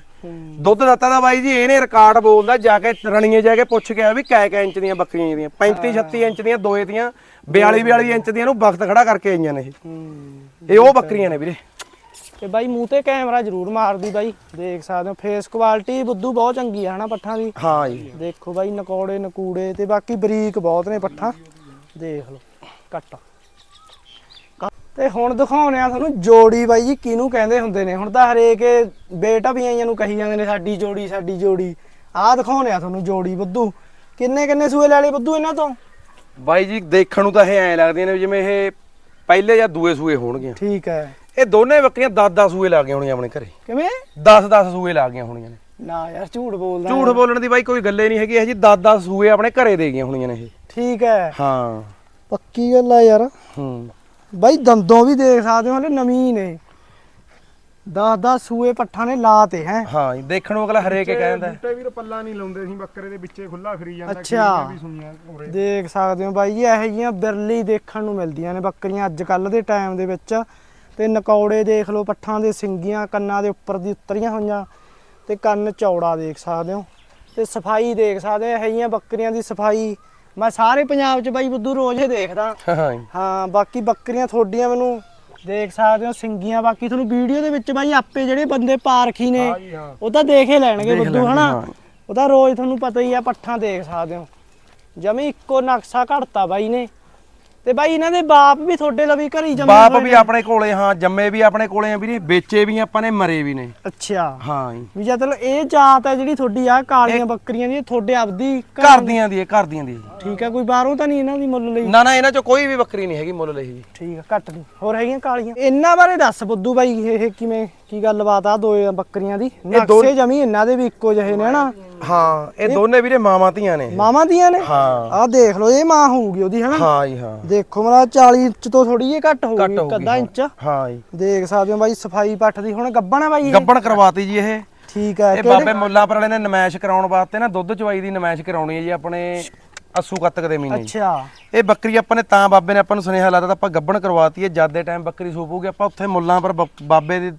ਦੁੱਧ ਦਿੱਤਾ ਦਾ ਬਾਈ ਜੀ ਇਹਨੇ ਰਿਕਾਰਡ ਬੋਲਦਾ ਜਾ ਕੇ ਰਣੀਏ ਜਾ ਕੇ ਪੁੱਛ ਕੇ ਆ ਵੀ ਕੈ ਕੈ ਇੰਚ ਦੀਆਂ ਬੱਕਰੀਆਂ ਇਹਦੀਆਂ 35 36 ਇੰਚ ਦੀਆਂ ਦੋਏ ਦੀਆਂ 42 42 ਇੰਚ ਦੀਆਂ ਨੂੰ ਵਕਤ ਖੜਾ ਕਰਕੇ ਆਈਆਂ ਨੇ ਇਹ। ਇਹ ਉਹ ਬੱਕਰੀਆਂ ਨੇ ਵੀਰੇ। ਤੇ ਬਾਈ ਮੂੰਹ ਤੇ ਕੈਮਰਾ ਜ਼ਰੂਰ ਮਾਰਦੀ ਬਾਈ ਦੇਖ ਸਕਦੇ ਹੋ। ਫੇਸ ਕੁਆਲਿਟੀ ਬੁੱਧੂ ਬਹੁਤ ਚੰਗੀ ਆ ਹਨਾ ਪੱਠਾਂ ਦੀ। ਹਾਂ ਜੀ। ਦੇਖੋ ਬਾਈ ਨਕੌੜੇ ਨਕੂੜੇ ਤੇ ਬਾਕੀ ਬਰੀਕ ਬਹੁਤ ਨੇ ਪੱਠਾਂ। ਦੇਖ ਲਓ ਕੱਟ। ਤੇ ਹੁਣ ਦਿਖਾਉਣੇ ਆ ਤੁਹਾਨੂੰ ਜੋੜੀ ਬਾਈ ਜੀ ਕਿਹਨੂੰ ਕਹਿੰਦੇ ਹੁੰਦੇ ਨੇ। ਹੁਣ ਤਾਂ ਹਰੇਕ ਬੇਟਾ ਵੀ ਆਈਆਂ ਨੂੰ ਕਹੀ ਜਾਂਦੇ ਨੇ ਸਾਡੀ ਜੋੜੀ ਸਾਡੀ ਜੋੜੀ। ਆਹ ਦਿਖਾਉਣੇ ਆ ਤੁਹਾਨੂੰ ਜੋੜੀ ਬੁੱਧੂ। ਕਿੰਨੇ ਕਿੰਨੇ ਸੂਏ ਲੈ ਲਏ ਬੁੱਧੂ ਇਹਨਾਂ ਤੋਂ? ਬਾਈ ਜੀ ਦੇਖਣ ਨੂੰ ਤਾਂ ਇਹ ਐਂ ਲੱਗਦੀਆਂ ਨੇ ਜਿਵੇਂ ਇਹ ਪਹਿਲੇ ਜਾਂ ਦੂਏ ਸੂਏ ਹੋਣਗੀਆਂ। ਠੀਕ ਹੈ। ਇਹ ਦੋਨੇ ਬੱਕਰੀਆਂ 10-10 ਸੂਏ ਲਾ ਗਈਆਂ ਹੋਣੀਆਂ ਆਪਣੇ ਘਰੇ। ਕਿਵੇਂ? 10-10 ਸੂਏ ਲਾ ਗਈਆਂ ਹੋਣੀਆਂ ਨੇ। ਨਾ ਯਾਰ ਝੂਠ ਬੋਲਦਾ ਝੂਠ ਬੋਲਣ ਦੀ ਬਾਈ ਕੋਈ ਗੱਲੇ ਨਹੀਂ ਹੈਗੀ ਇਹ ਜੀ 10-10 ਸੂਏ ਆਪਣੇ ਘਰੇ ਦੇ ਗਈਆਂ ਹੋਣੀਆਂ ਨੇ ਇਹ। ਠੀਕ ਹੈ। ਹਾਂ। ਪੱਕੀ ਗੱਲ ਆ ਯਾਰ। ਹੂੰ। ਬਾਈ ਦੰਦੋਂ ਵੀ ਦੇਖ ਸਕਦੇ ਹੋ ਹਲੇ ਨਵੀਂ ਨੇ। 10 10 ਸੂਏ ਪੱਠਾਂ ਨੇ ਲਾਤੇ ਹੈ। ਹਾਂ ਜੀ ਦੇਖਣ ਨੂੰ ਅਗਲਾ ਹਰੇਕ ਹੀ ਕਹਿੰਦਾ। ਬੂਟੇ ਵੀਰ ਪੱਲਾ ਨਹੀਂ ਲਾਉਂਦੇ ਸੀ ਬੱਕਰੇ ਦੇ ਵਿੱਚੇ ਖੁੱਲਾ ਫਿਰੀ ਜਾਂਦਾ ਅੱਛਾ। ਵੀ ਸੁਣੀਆਂ ਉਰੇ। ਦੇਖ ਸਕਦੇ ਹੋ ਬਾਈ ਇਹੋ ਜਿਹੀਆਂ ਬਿਰਲੀ ਦੇਖਣ ਨੂੰ ਮਿਲਦੀਆਂ ਨੇ ਬੱਕਰੀਆਂ ਅੱਜ ਕੱਲ ਦੇ ਟਾਈਮ ਦੇ ਵਿੱਚ। ਤੇ ਨਕੌੜੇ ਦੇਖ ਲਓ ਪੱਠਾਂ ਦੇ ਸਿੰਗੀਆਂ ਕੰਨਾਂ ਦੇ ਉੱਪਰ ਦੀ ਉਤਰੀਆਂ ਹੋਈਆਂ ਤੇ ਕੰਨ ਚੌੜਾ ਦੇਖ ਸਕਦੇ ਹੋ। ਤੇ ਸਫ਼ਾਈ ਦੇਖ ਸਕਦੇ ਹੋ ਜਿਹੀਆਂ ਬੱਕਰੀਆਂ ਦੀ ਸਫ਼ਾਈ। ਮੈਂ ਸਾਰੇ ਪੰਜਾਬ 'ਚ ਬਾਈ ਬੁੱਧੂ ਰੋਜ਼ ਹੀ ਦੇਖਦਾ। ਹਾਂ ਬਾਕੀ ਬੱਕਰੀਆਂ ਤੁਹਾਡੀਆਂ ਮੈਨੂੰ ਦੇਖ ਸਕਦੇ ਹੋ ਸਿੰਗੀਆਂ ਬਾਕੀ ਤੁਹਾਨੂੰ ਵੀਡੀਓ ਦੇ ਵਿੱਚ ਬਾਈ ਆਪੇ ਜਿਹੜੇ ਬੰਦੇ ਪਾਰਖੀ ਨੇ ਉਹ ਤਾਂ ਦੇਖ ਹੀ ਲੈਣਗੇ ਬੁੱਧੂ ਹਨਾ? ਹਾਂ। ਉਹ ਤਾਂ ਰੋਜ਼ ਤੁਹਾਨੂੰ ਪਤਾ ਹੀ ਆ ਪੱਠਾਂ ਦੇਖ ਸਕਦੇ ਹੋ। ਜਮੀ ਇੱਕੋ ਨਕਸ਼ਾ ਘੜਤਾ ਬਾਈ ਨੇ। ਤੇ ਬਾਈ ਇਹਨਾਂ ਦੇ ਬਾਪ ਵੀ ਤੁਹਾਡੇ ਲਈ ਘਰੀ ਜੰਮੇ ਬਾਪ ਵੀ? ਆਪਣੇ ਕੋਲੇ ਹਾਂ ਜੰਮੇ ਵੀ ਆਪਣੇ ਕੋਲੇ ਆ ਵੀਰੇ ਵੇਚੇ ਵੀ ਆਪਾਂ ਨੇ ਮਰੇ ਵੀ ਨੇ। ਅੱਛਾ। ਹਾਂ ਜੀ। ਵੀ ਜਦ ਇਹ ਜਾਤ ਹੈ ਜਿਹੜੀ ਤੁਹਾਡੀ ਆ ਕਾਲੀਆਂ ਬੱਕਰੀਆਂ ਦੀ ਤੁਹਾਡੇ ਆਪਦੀ ਘਰ- ਦੀਆਂ ਦੀ ਹੈ ਘਰ ਦੀਆਂ ਦੀ ਠੀਕ ਹੈ ਕੋਈ ਬਾਹਰੋਂ ਤਾਂ ਨਹੀਂ ਇਹਨਾਂ ਦੀ ਮੁੱਲ ਲਈ? ਨਾ ਨਾ ਇਹਨਾਂ ਚੋਂ ਕੋਈ ਵੀ ਬੱਕਰੀ ਨਹੀਂ ਹੈਗੀ ਮੁੱਲ ਲਈ ਠੀਕ ਹੈ ਘੱਟ ਨਹੀਂ। ਹੋਰ ਹੈਗੀਆਂ ਕਾਲੀਆਂ। ਇਹਨਾਂ ਬਾਰੇ ਦੱਸ ਬੁੱਧੂ ਬਾਈ ਇਹ ਕਿਵੇਂ ਕੀ ਗੱਲਬਾਤ ਆ ਦੋ ਬੱਕਰੀਆਂ ਦੀ? ਨਕਸ਼ੇ ਜਮੀ ਇਹਨਾਂ ਦੇ ਵੀ ਇੱਕੋ ਜਿਹੇ ਨੇ ਹਨਾ? ਹਾਂ ਇਹ ਦੋਨੇ ਵੀਰੇ ਮਾਵਾਂ ਧੀਆਂ ਨੇ ਮਾਵਾਂ ਦੀਆਂ ਨੇ? ਹਾਂ। ਆਹ ਦੇਖ ਲਓ ਇਹ ਮਾਂ ਹੋਊਗੀ ਉਹਦੀ ਹਨਾ? ਹਾਂ ਜੀ ਹਾਂ। ਦੇਖੋ ਮਰਾ 40 ਇੰਚ ਤੋਂ ਥੋੜੀ ਜਿਹੀ ਘੱਟ ਹੋਊਗੀ ਹਾਂ। ਇੰਚ। ਹਾਂ ਜੀ। ਦੇਖ ਸਕਦੇ ਹੋ ਬਾਈ ਸਫ਼ਾਈ ਪੱਠ ਦੀ ਹੁਣ ਗੱਬਣ ਹੈ ਬਾਈ ਇਹ? ਗੱਬਣ ਕਰਵਾਤੀ ਜੀ ਇਹ। ਠੀਕ ਹੈ ਇਹ ਬਾਬੇ ਮੁੱਲਾਪੁਰ ਵਾਲੇ ਨੇ ਨਮਾਇਸ਼ ਕਰਾਉਣ ਵਾਸਤੇ ਨਾ ਦੁੱਧ ਚਵਾਈ ਦੀ ਨਮਾਇਸ਼ ਕਰਾਉਣੀ ਹੈ ਜੀ ਆਪਣੇ ਅਸੂ ਕੱਤਕ ਦੇ ਮਹੀਨੇ ਅੱਛਾ। ਇਹ ਬੱਕਰੀ ਆਪਾਂ ਨੇ ਤਾਂ ਬਾਬੇ ਨੇ ਆਪਾਂ ਨੂੰ ਸੁਨੇਹਾ ਲਾਤਾ ਤਾਂ ਆਪਾਂ ਗੱਬਣ ਕਰਵਾਤੀ ਹੈ ਜਦ ਦੇ ਟਾਈਮ ਬੱਕਰੀ ਸੂਪੂਗੀ ਆਪਾਂ ਉੱਥੇ ਮੁੱਲਾਂ ਪਰ ਬਾਬੇ ਦੇ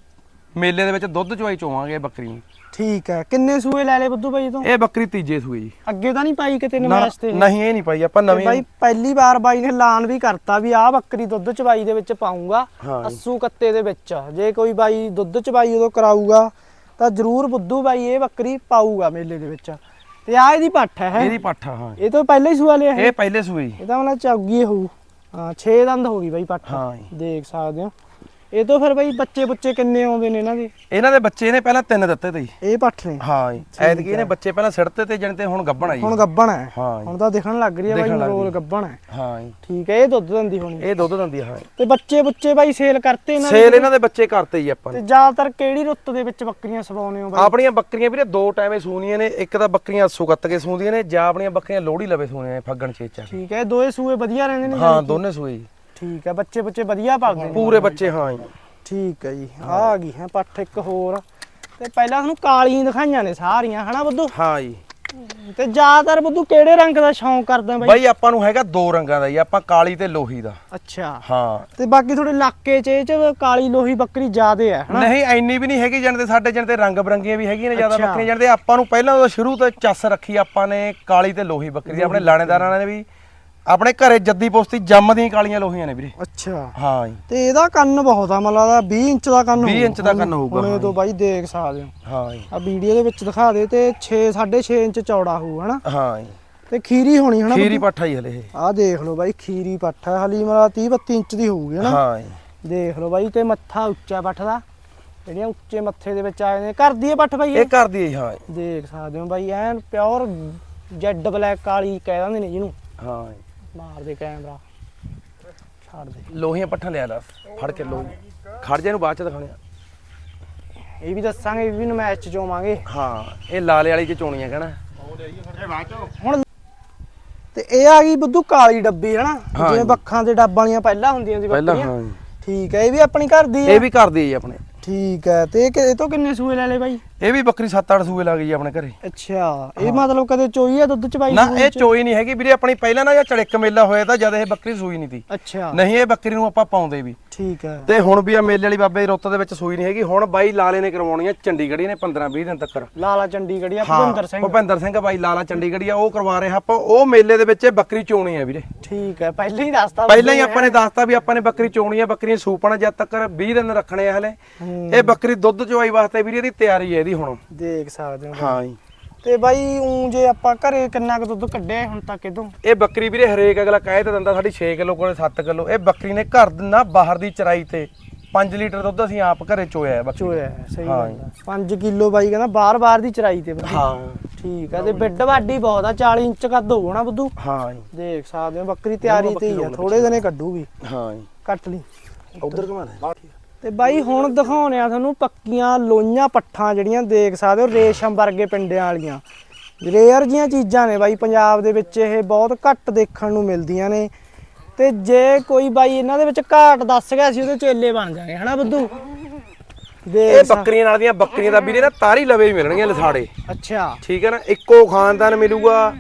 ਮੇਲੇ ਦੇ ਵਿੱਚ ਦੁੱਧ ਚਵਾਈ ਚੋਵਾਂਗੇ ਬੱਕਰੀ ਨੂੰ। ਠੀਕ ਹੈ। ਕਿੰਨੇ ਸੂਏ ਲੈ ਲਏ ਬੁੱਧੂ ਬਾਈ ਤੋਂ? ਇਹ ਬੱਕਰੀ ਤੀਜੇ ਸੂਏ ਜੀ। ਅੱਗੇ ਤਾਂ ਨਹੀਂ ਪਾਈ ਕਿਤੇ ਨਾ- ਨਮਾਜ਼ ਤੇ? ਨਹੀਂ ਇਹ ਨਹੀਂ ਪਾਈ। ਆਪਾਂ ਨਵੀਂ ਬਾਈ ਪਹਿਲੀ ਵਾਰ ਬਾਈ ਨੇ ਐਲਾਨ ਵੀ ਕਰਤਾ ਵੀ ਆਹ ਬੱਕਰੀ ਦੁੱਧ ਚਵਾਈ ਦੇ ਵਿੱਚ ਪਾਉਂਗਾ ਹਾਂ ਜੀ। ਅੱਸੂ ਕੱਤੇ ਦੇ ਵਿੱਚ। ਜੇ ਕੋਈ ਬਾਈ ਦੁੱਧ ਚਵਾਈ ਉਦੋਂ ਕਰਾਊਗਾ ਤਾਂ ਜ਼ਰੂਰ ਬੁੱਧੂ ਬਾਈ ਇਹ ਬੱਕਰੀ ਪਾਊਗਾ ਮੇਲੇ ਦੇ ਵਿੱਚ। ਤੇ ਆ ਇਹਦੀ ਪੱਠ ਹੈ? ਇਹਦੀ ਪਾਠਾ ਹਾਂ। ਇਹ ਤੋਂ ਪਹਿਲਾਂ ਹੀ ਸੂਆ ਲਿਆ ਇਹ ਇਹ ਪਹਿਲੇ ਸੂਏ ਜੀ। ਇਹਦਾ ਮਤਲਬ ਚੌਗੀ ਹੋਊ। ਹਾਂ 6 ਦੰਦ ਹੋ ਗਈ ਬਾਈ ਪੱਠ। ਹਾਂ। ਦੇਖ ਸਕਦੇ ਹੋ। ਇਹ ਤੋਂ ਫਿਰ ਬਾਈ ਬੱਚੇ ਬੁੱਚੇ ਕਿੰਨੇ ਆਉਂਦੇ ਨੇ ਇਹਨਾਂ ਦੇ? ਇਹਨਾਂ ਦੇ ਬੱਚੇ ਨੇ ਪਹਿਲਾਂ ਤਿੰਨ ਦਿੱਤੇ ਤੇ ਜੀ। ਇਹ ਪੱਠ ਨੇ? ਹਾਂ ਜੀ। ਐਤਕੀ ਇਹਨੇ ਬੱਚੇ ਪਹਿਲਾਂ ਸਿੜਤੇ ਤੇ ਜਣ ਤੇ ਹੁਣ ਗੱਬਣ ਆਈ ਹੁਣ ਗੱਬਣ ਹੈ। ਹੁਣ ਤਾਂ ਦਿਖਣ ਲੱਗ ਰਹੀ ਹੈ ਬਾਈ ਰਹੀ। ਗੱਬਣ ਹੈ। ਹਾਂ ਜੀ। ਠੀਕ ਹੈ ਇਹ ਦੁੱਧ ਦਿੰਦੀ ਹੋਣੀ। ਇਹ ਦੁੱਧ ਦਿੰਦੀ ਆ, ਹਾਂ। ਤੇ ਬੱਚੇ ਬੁੱਚੇ ਬਾਈ ਸੇਲ ਕਰਤੇ ਇਹਨਾਂ ਦੇ? ਸੇਲ ਇਹਨਾਂ ਦੇ ਬੱਚੇ ਕਰਤੇ ਜੀ ਆਪਾਂ ਤੇ ਜ਼ਿਆਦਾਤਰ ਕਿਹੜੀ ਰੁੱਤ ਦੇ ਵਿੱਚ ਬੱਕਰੀਆਂ ਸਵਾਉਂਦੇ ਹੋ ਬਾਈ? ਆਪਣੀਆਂ ਬੱਕਰੀਆਂ ਵੀਰੇ ਦੋ ਟਾਈਮੇ ਸੂਣੀਆਂ ਨੇ ਇੱਕ ਤਾਂ ਬੱਕਰੀਆਂ ਅੱਸੂ ਕੱਤ ਕੇ ਸੂੰਦੀਆਂ ਨੇ ਜਾਂ ਆਪਣੀਆਂ ਬੱਕਰੀਆਂ ਲੋਹੜੀ ਲਵੇ ਸੂਣੀਆਂ ਨੇ ਫੱਗਣ ਚੇਚਾ ਠੀਕ ਹੈ ਦੋਏ ਸੂਏ ਵਧੀਆ ਰਹਿੰਦੇ ਨੇ ਹਾਂ ਦੋਨੇ ਸੂਏ ਜੀ। ਠੀਕ ਹੈ ਬੱਚੇ ਬੁੱਚੇ ਵਧੀਆ ਨੇ। ਪੂਰੇ ਬੱਚੇ ਹਾਂ ਜੀ। ਠੀਕ ਹੈ ਜੀ ਆ ਗਈ ਹੈ ਪੱਠ ਇੱਕ ਹੋਰ। ਤੇ ਪਹਿਲਾਂ ਤੁਹਾਨੂੰ ਕਾਲੀਆਂ ਦਿਖਾਈਆਂ ਨੇ ਸਾਰੀਆਂ ਹਨਾ ਬੁੱਧੂ? ਹਾਂ ਜੀ। ਤੇ ਜ਼ਿਆਦਾਤਰ ਬੁੱਧੂ ਕਿਹੜੇ ਰੰਗ ਦਾ ਸ਼ੌਂਕ ਕਰਦਾ ਬਾਈ? ਬਾਈ ਆਪਾਂ ਨੂੰ ਹੈਗਾ ਦੋ ਰੰਗਾਂ ਦਾ ਜੀ ਆਪਾਂ ਕਾਲੀ ਤੇ ਲੋਹੀ ਦਾ। ਅੱਛਾ। ਹਾਂ। ਤੇ ਬਾਕੀ ਤੁਹਾਡੇ ਇਲਾਕੇ 'ਚ ਇਹ 'ਚ ਕਾਲੀ ਲੋਹੀ ਬੱਕਰੀ ਜ਼ਿਆਦੇ ਹੈ ਹਨਾ? ਨਹੀਂ ਐਨੀ ਵੀ ਨਹੀਂ ਹੈਗੀ ਜਣ ਤੇ ਸਾਡੇ ਜਣ ਤੇ ਰੰਗ ਬਰੰਗੀਆਂ ਵੀ ਹੈਗੀਆਂ ਨੇ ਜ਼ਿਆਦਾ ਅੱਛਾ। ਬੱਕਰੀਆਂ ਜਣ ਤੇ ਆਪਾਂ ਨੂੰ ਪਹਿਲਾਂ ਤੋਂ ਸ਼ੁਰੂ ਤੋਂ ਚੱਸ ਰੱਖੀ ਆਪਾਂ ਨੇ ਕਾਲੀ ਤੇ ਲੋਹੀ ਬੱਕਰੀ ਦੀ ਆਪਣੇ ਲਾਣੇਦਾਰਾਂ ਨੇ ਵੀ ਆਪਣੇ ਘਰੇ ਜੱਦੀ ਪੋਸਤੀ ਜੰਮਦੀਆਂ ਕਾਲੀਆਂ ਲੋਹੀਆਂ ਨੇ ਵੀਰੇ। ਅੱਛਾ। ਹਾਂ ਜੀ। ਤੇ ਇਹਦਾ ਕੰਨ ਬਹੁਤ ਆ ਮਤਲਬ ਦਾ 20 ਇੰਚ ਦਾ ਕੰਨ 20 ਇੰਚ ਦਾ ਕੰਨ ਹੋਊਗਾ, ਹੁਣੇ ਤੋਂ ਬਾਈ ਦੇਖ ਸਕਦੇ ਹੋ। ਹਾਂ ਜੀ। ਆ ਵੀਡੀਓ ਦੇ ਵਿੱਚ ਦਿਖਾ ਦੇ ਤੇ 6 6.5 ਇੰਚ ਚੌੜਾ ਹੋਊ ਹਨਾ? ਹਾਂ ਜੀ। ਤੇ ਖੀਰੀ ਹੋਣੀ ਹਨਾ ਖੀਰੀ ਪੱਠਾ ਹੀ ਹਲੇ ਇਹ। ਆ ਦੇਖ ਲਓ ਬਾਈ ਖੀਰੀ ਪੱਠ ਹਲੀ ਮਤਲਬ 30 32 ਇੰਚ ਦੀ ਹੋਊਗੀ ਹਨਾ? ਹਾਂ ਜੀ। ਦੇਖ ਲਓ ਬਾਈ ਤੇ ਮੱਥਾ ਉੱਚਾ ਪੱਠ ਦਾ। ਜਿਹੜੀਆਂ ਉੱਚੇ ਮੱਥੇ ਦੇ ਵਿੱਚ ਆਏ ਨੇ ਕਰਦੀ ਹੈ ਪੱਠ ਬਾਈ ਇਹ? ਇਹ ਕਰਦੀ ਹੈ ਦੇਖ ਸਕਦੇ ਹੋ ਬਾਈ ਐਨ ਪਿਓਰ ਜੈਡ ਬਲੈਕ ਕਾਲੀ ਕਹਿ ਦਿੰਦੇ ਨੇ ਜਿਹਨੂੰ। ਹਾਂ ਮਾਰ ਦੇ ਕੈਮਰਾ। ਛੱਡ ਦੇ। ਲੋਹੀਆਂ ਪੱਠਾ ਲਿਆ ਲਾ ਫੜ ਕੇ ਲੋਹੀ। ਖੜ ਜਾ ਇਹਨੂੰ ਬਾਅਦ ਚ ਦਿਖਾਉਣੇ ਆ। ਇਹ ਵੀ ਦੱਸਾਂਗੇ ਇਹ ਵੀ ਨਮੈਚ ਚ ਚੋਵਾਂਗੇ। ਹਾਂ ਇਹ ਲਾਲੇ ਵਾਲੀ ਚ ਚੋਣੀਆਂ ਕਹਿਣਾ। ਹੁਣ ਤੇ ਇਹ ਆ ਗਈ ਬੁੱਧੂ ਕਾਲੀ ਡੱਬੀ ਹਨਾ ਹਾਂ ਜਿਵੇਂ ਜੀ। ਬੱਖਾਂ ਦੇ ਡੱਬ ਵਾਲੀਆਂ ਪਹਿਲਾਂ ਹੁੰਦੀਆਂ ਸੀ ਪਹਿਲਾਂ ਬੱਕਰੀਆਂ ਹਾਂ ਜੀ। ਠੀਕ ਹੈ ਇਹ ਵੀ ਆਪਣੀ ਘਰ ਦੀ ਹੈ ਇਹ ਵੀ ਕਰਦੀ ਹੈ ਜੀ ਆਪਣੇ। ਠੀਕ ਹੈ ਤੇ ਇਹ ਕਿ- ਇਹ ਤੋਂ ਕਿੰਨੇ ਸੂਏ ਲੈ ਲਏ ਬਾਈ? ਇਹ ਵੀ ਬੱਕਰੀ 7-8 ਸੂਏ ਲੱਗ ਗਈ ਆਪਣੇ ਘਰੇ। ਅੱਛਾ ਇਹ ਮਤਲਬ ਕਦੇ ਚੋਈ ਆ ਦੁੱਧ ਚ ਬਾਈ ਨਾ ਇਹ? ਚੋਈ ਨਹੀਂ ਹੈਗੀ ਵੀਰੇ ਆਪਣੀ ਪਹਿਲਾਂ ਨਾ ਜਾਂ ਚੜਿੱਕ ਮੇਲਾ ਹੋਇਆ ਤਾਂ ਜਦ ਇਹ ਬੱਕਰੀ ਸੂਈ ਨਹੀਂ ਤੀ। ਅੱਛਾ। ਨਹੀਂ ਇਹ ਬੱਕਰੀ ਨੂੰ ਆਪਾਂ ਪਾਉਂਦੇ ਵੀ। ਠੀਕ ਹੈ ਤੇ ਹੁਣ ਵੀ ਆ ਮੇਲੇ ਵਾਲੀ ਬਾਬੇ ਦੀ ਰੁੱਤ ਦੇ ਵਿੱਚ ਸੂਈ ਨਹੀਂ ਹੈਗੀ। ਹੁਣ ਬਾਈ ਲਾਲੇ ਨੇ ਕਰਵਾਉਣੀ ਆ ਚੰਡੀਗੜ੍ਹੀ ਨੇ 15-20 ਦਿਨ ਤੱਕ। ਲਾਲਾ ਚੰਡੀਗੜ੍ਹੀ ਆ ਭੁਪਿੰਦਰ ਸਿੰਘ। ਭੁਪਿੰਦਰ ਸਿੰਘ ਬਾਈ ਲਾਲਾ ਚੰਡੀਗੜ੍ਹੀ ਆ ਉਹ ਕਰਵਾ ਰਹੇ ਆਪਾਂ। ਉਹ ਮੇਲੇ ਦੇ ਵਿੱਚ ਇਹ ਬੱਕਰੀ ਚੋਣੀ ਆ ਵੀਰੇ। ਠੀਕ ਹੈ ਪਹਿਲਾਂ ਹੀ ਦੱਸਤਾ ਪਹਿਲਾਂ ਹੀ ਆਪਾਂ ਨੇ ਦੱਸਤਾ ਵੀ ਆਪਾਂ ਨੇ ਬੱਕਰੀ ਚੋਣੀ ਆ ਬੱਕਰੀਆਂ ਸੂਪਣਾ ਜਦ ਤੱਕ 20 ਦਿਨ ਰੱਖਣੇ ਆ ਹਲੇ। ਇਹ ਬੱਕਰੀ ਦੁੱਧ ਚੋਈ ਵਾਸਤੇ ਵੀਰੇ ਇਹਦੀ ਤਿਆਰੀ ਹੈ ਇਹਦੀ ਹੁਣ? ਦੇਖ ਸਕਦੇ ਹੋ। ਹਾਂ ਜੀ। ਤੇ ਬਾਈ ਉਂ ਜੇ ਆਪਾਂ ਘਰੇ ਕਿੰਨਾ ਕੁ ਦੁੱਧ ਕੱਢਿਆ ਹੁਣ ਤੱਕ ਇਦੋਂ ਇਹ ਬੱਕਰੀ ਵੀਰੇ ਹਰੇਕ ਅਗਲਾ ਕਹਿ ਤੇ ਦਿੰਦਾ ਸਾਡੀ 6 ਕਿਲੋ ਕੋਲੇ 7 ਕਿਲੋ। ਇਹ ਬੱਕਰੀ ਨੇ ਘਰ ਨਾ ਬਾਹਰ ਦੀ ਚਰਾਈ ਤੇ। 5 ਲੀਟਰ ਦੁੱਧ ਅਸੀਂ ਆਪ ਘਰੇ ਚੋਇਆ ਹੈ ਬੱਕਰੀ। ਚੋਇਆ ਹੈ, ਸਹੀ ਹਾਂ ਗੱਲ ਆ 5 ਕਿਲੋ ਬਾਈ ਕਹਿੰਦਾ ਬਾਰ-ਬਾਰ ਦੀ ਚਰਾਈ ਤੇ। ਹਾਂ। ਠੀਕ ਆ ਤੇ ਬਿੱਡ ਵਾਡੀ ਬਹੁਤ ਆ 40 ਇੰਚ ਕੱਦ ਨਾ ਬੁੱਧੂ। ਹਾਂ ਜੀ। ਦੇਖ ਸਕਦੇ ਹੋ ਬੱਕਰੀ ਤਿਆਰੀ ਤੇ ਹੀ ਆ ਥੋੜੇ ਦਿਨੇ ਕੱਢੂਗੀ। ਹਾਂ ਜੀ। ਕੱਟ ਲਈ। ਉਧਰ ਘੁਮਾ ਲੈ ਤੇ ਬਾਈ ਹੁਣ ਦਿਖਾਉਣੇ ਆ ਤੁਹਾਨੂੰ ਪੱਕੀਆਂ ਲੋਈਆਂ ਪੱਠਾਂ ਜਿਹੜੀਆਂ ਦੇਖ ਸਕਦੇ ਹੋ ਰੇਸ਼ਮ ਵਰਗੇ ਪਿੰਡਿਆਂ ਵਾਲੀਆਂ। ਰੇਅਰ ਜੀਆਂ ਚੀਜ਼ਾਂ ਨੇ ਬਾਈ ਪੰਜਾਬ ਦੇ ਵਿੱਚ ਇਹ ਬਹੁਤ ਘੱਟ ਦੇਖਣ ਨੂੰ ਮਿਲਦੀਆਂ ਨੇ। ਤੇ ਜੇ ਕੋਈ ਬਾਈ ਇਹਨਾਂ ਦੇ ਵਿੱਚ ਘਾਟ ਦੱਸ ਗਿਆ ਸੀ ਉਹਦੇ ਚੇਲੇ ਬਣ ਜਾਗੇ ਹਨਾ ਬੁੱਧੂ ਦੇਖ ਇਹ ਬੱਕਰੀਆਂ ਨਾਲ ਦੀਆਂ ਬੱਕਰੀਆਂ ਦਾ ਵੀਰੇ ਨਾ ਤਾਰੀ ਲਵੇ ਹੀ ਮਿਲਣਗੀਆਂ ਲਸਾੜੇ। ਅੱਛਾ। ਠੀਕ ਹੈ ਨਾ ਇੱਕੋ ਖਾਨਦਾਨ ਮਿਲੂਗਾ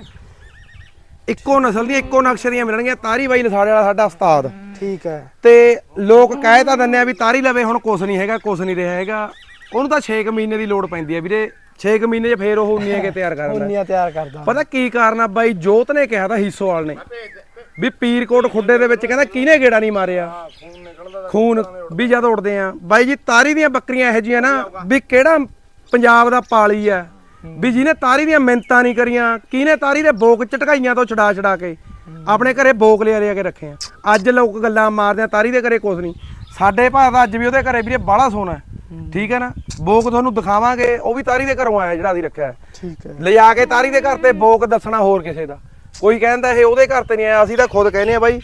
ਇੱਕੋ ਨਸਲ ਦੀਆਂ ਇੱਕੋ ਨਕਸ਼ੇ ਦੀਆਂ ਮਿਲਣਗੀਆਂ। ਤਾਰੀ ਬਾਈ ਲਸਾੜੇ ਵਾਲਾ ਸਾਡਾ ਉਸਤਾਦ। ਠੀਕ ਹੈ। ਤੇ ਲੋਕ ਕਹਿ ਤਾਂ ਦਿੰਦੇ ਆ ਵੀ ਤਾਰੀ ਲਵੇ ਹੁਣ ਕੁਛ ਨਹੀਂ ਹੈਗਾ ਕੁਛ ਨਹੀਂ ਰਿਹਾ ਹੈਗਾ। ਉਹਨੂੰ ਤਾਂ 6 ਮਹੀਨੇ ਦੀ ਲੋੜ ਪੈਂਦੀ ਆ ਵੀਰੇ। 6 ਮਹੀਨੇ 'ਚ ਫੇਰ ਉਹ ਉਨੀਆਂ ਕੇ ਤਿਆਰ ਕਰ ਲੈਂਦਾ ਉਨੀਆਂ ਤਿਆਰ ਕਰਦਾ। ਪਤਾ ਕੀ ਕਾਰਨ ਆ ਬਾਈ? ਜੋਤ ਨੇ ਕਿਹਾ ਤਾਂ ਹੀਸੋਵਾਲ ਨੇ। ਵੀ ਪੀਰਕੋਟ ਖੁੱਡੇ ਦੇ ਵਿੱਚ ਕਹਿੰਦਾ ਕਿਹਨੇ ਗੇੜਾ ਨਹੀਂ ਮਾਰਿਆ? ਖੂਨ ਵੀ ਜਦ ਉੜਦੇ ਆ। ਬਾਈ ਜੀ ਤਾਰੀ ਦੀਆਂ ਬੱਕਰੀਆਂ ਇਹੋ ਜੀਆਂ ਨਾ ਵੀ ਕਿਹੜਾ ਪੰਜਾਬ ਦਾ ਪਾਲੀ ਆ? ਵੀ ਜਿਹਨੇ ਤਾਰੀ ਦੀਆਂ ਮਿੰਤਾਂ ਨਹੀਂ ਕਰੀਆਂ ਕਿਹਨੇ ਤਾਰੀ ਦੇ ਬੋਕ ਝਟਕਾਈਆਂ ਤੋਂ ਛਡਾ ਛਡਾ ਕੇ ਆਪਣੇ ਘਰੇ ਬੋਕ ਲਿਆ ਲਿਆ ਕੇ ਰੱਖੇ ਆ। ਅੱਜ ਲੋਕ ਗੱਲਾਂ ਮਾਰਦੇ ਆ ਤਾਰੀ ਦੇ ਘਰੇ ਕੁਛ ਨਹੀਂ। ਸਾਡੇ ਭਾਅ ਦਾ ਅੱਜ ਵੀ ਉਹਦੇ ਘਰੇ ਵੀਰੇ ਬਾਹਲਾ ਸੋਨਾ। ਠੀਕ ਹੈ ਨਾ? ਬੋਕ ਤੁਹਾਨੂੰ ਦਿਖਾਵਾਂਗੇ ਉਹ ਵੀ ਤਾਰੀ ਦੇ ਘਰੋਂ ਆਇਆ ਜਿਹੜਾ ਅਸੀਂ ਰੱਖਿਆ ਠੀਕ ਹੈ। ਲਿਜਾ ਕੇ ਤਾਰੀ ਦੇ ਘਰ ਤੇ ਬੋਕ ਦੱਸਣਾ ਹੋਰ ਕਿਸੇ ਦਾ। ਕੋਈ ਕਹਿੰਦਾ ਇਹ ਉਹਦੇ ਘਰ ਤੇ ਨਹੀਂ ਆਇਆ ਅਸੀਂ ਤਾਂ ਖੁਦ ਕਹਿੰਦੇ ਆ ਬਾਈ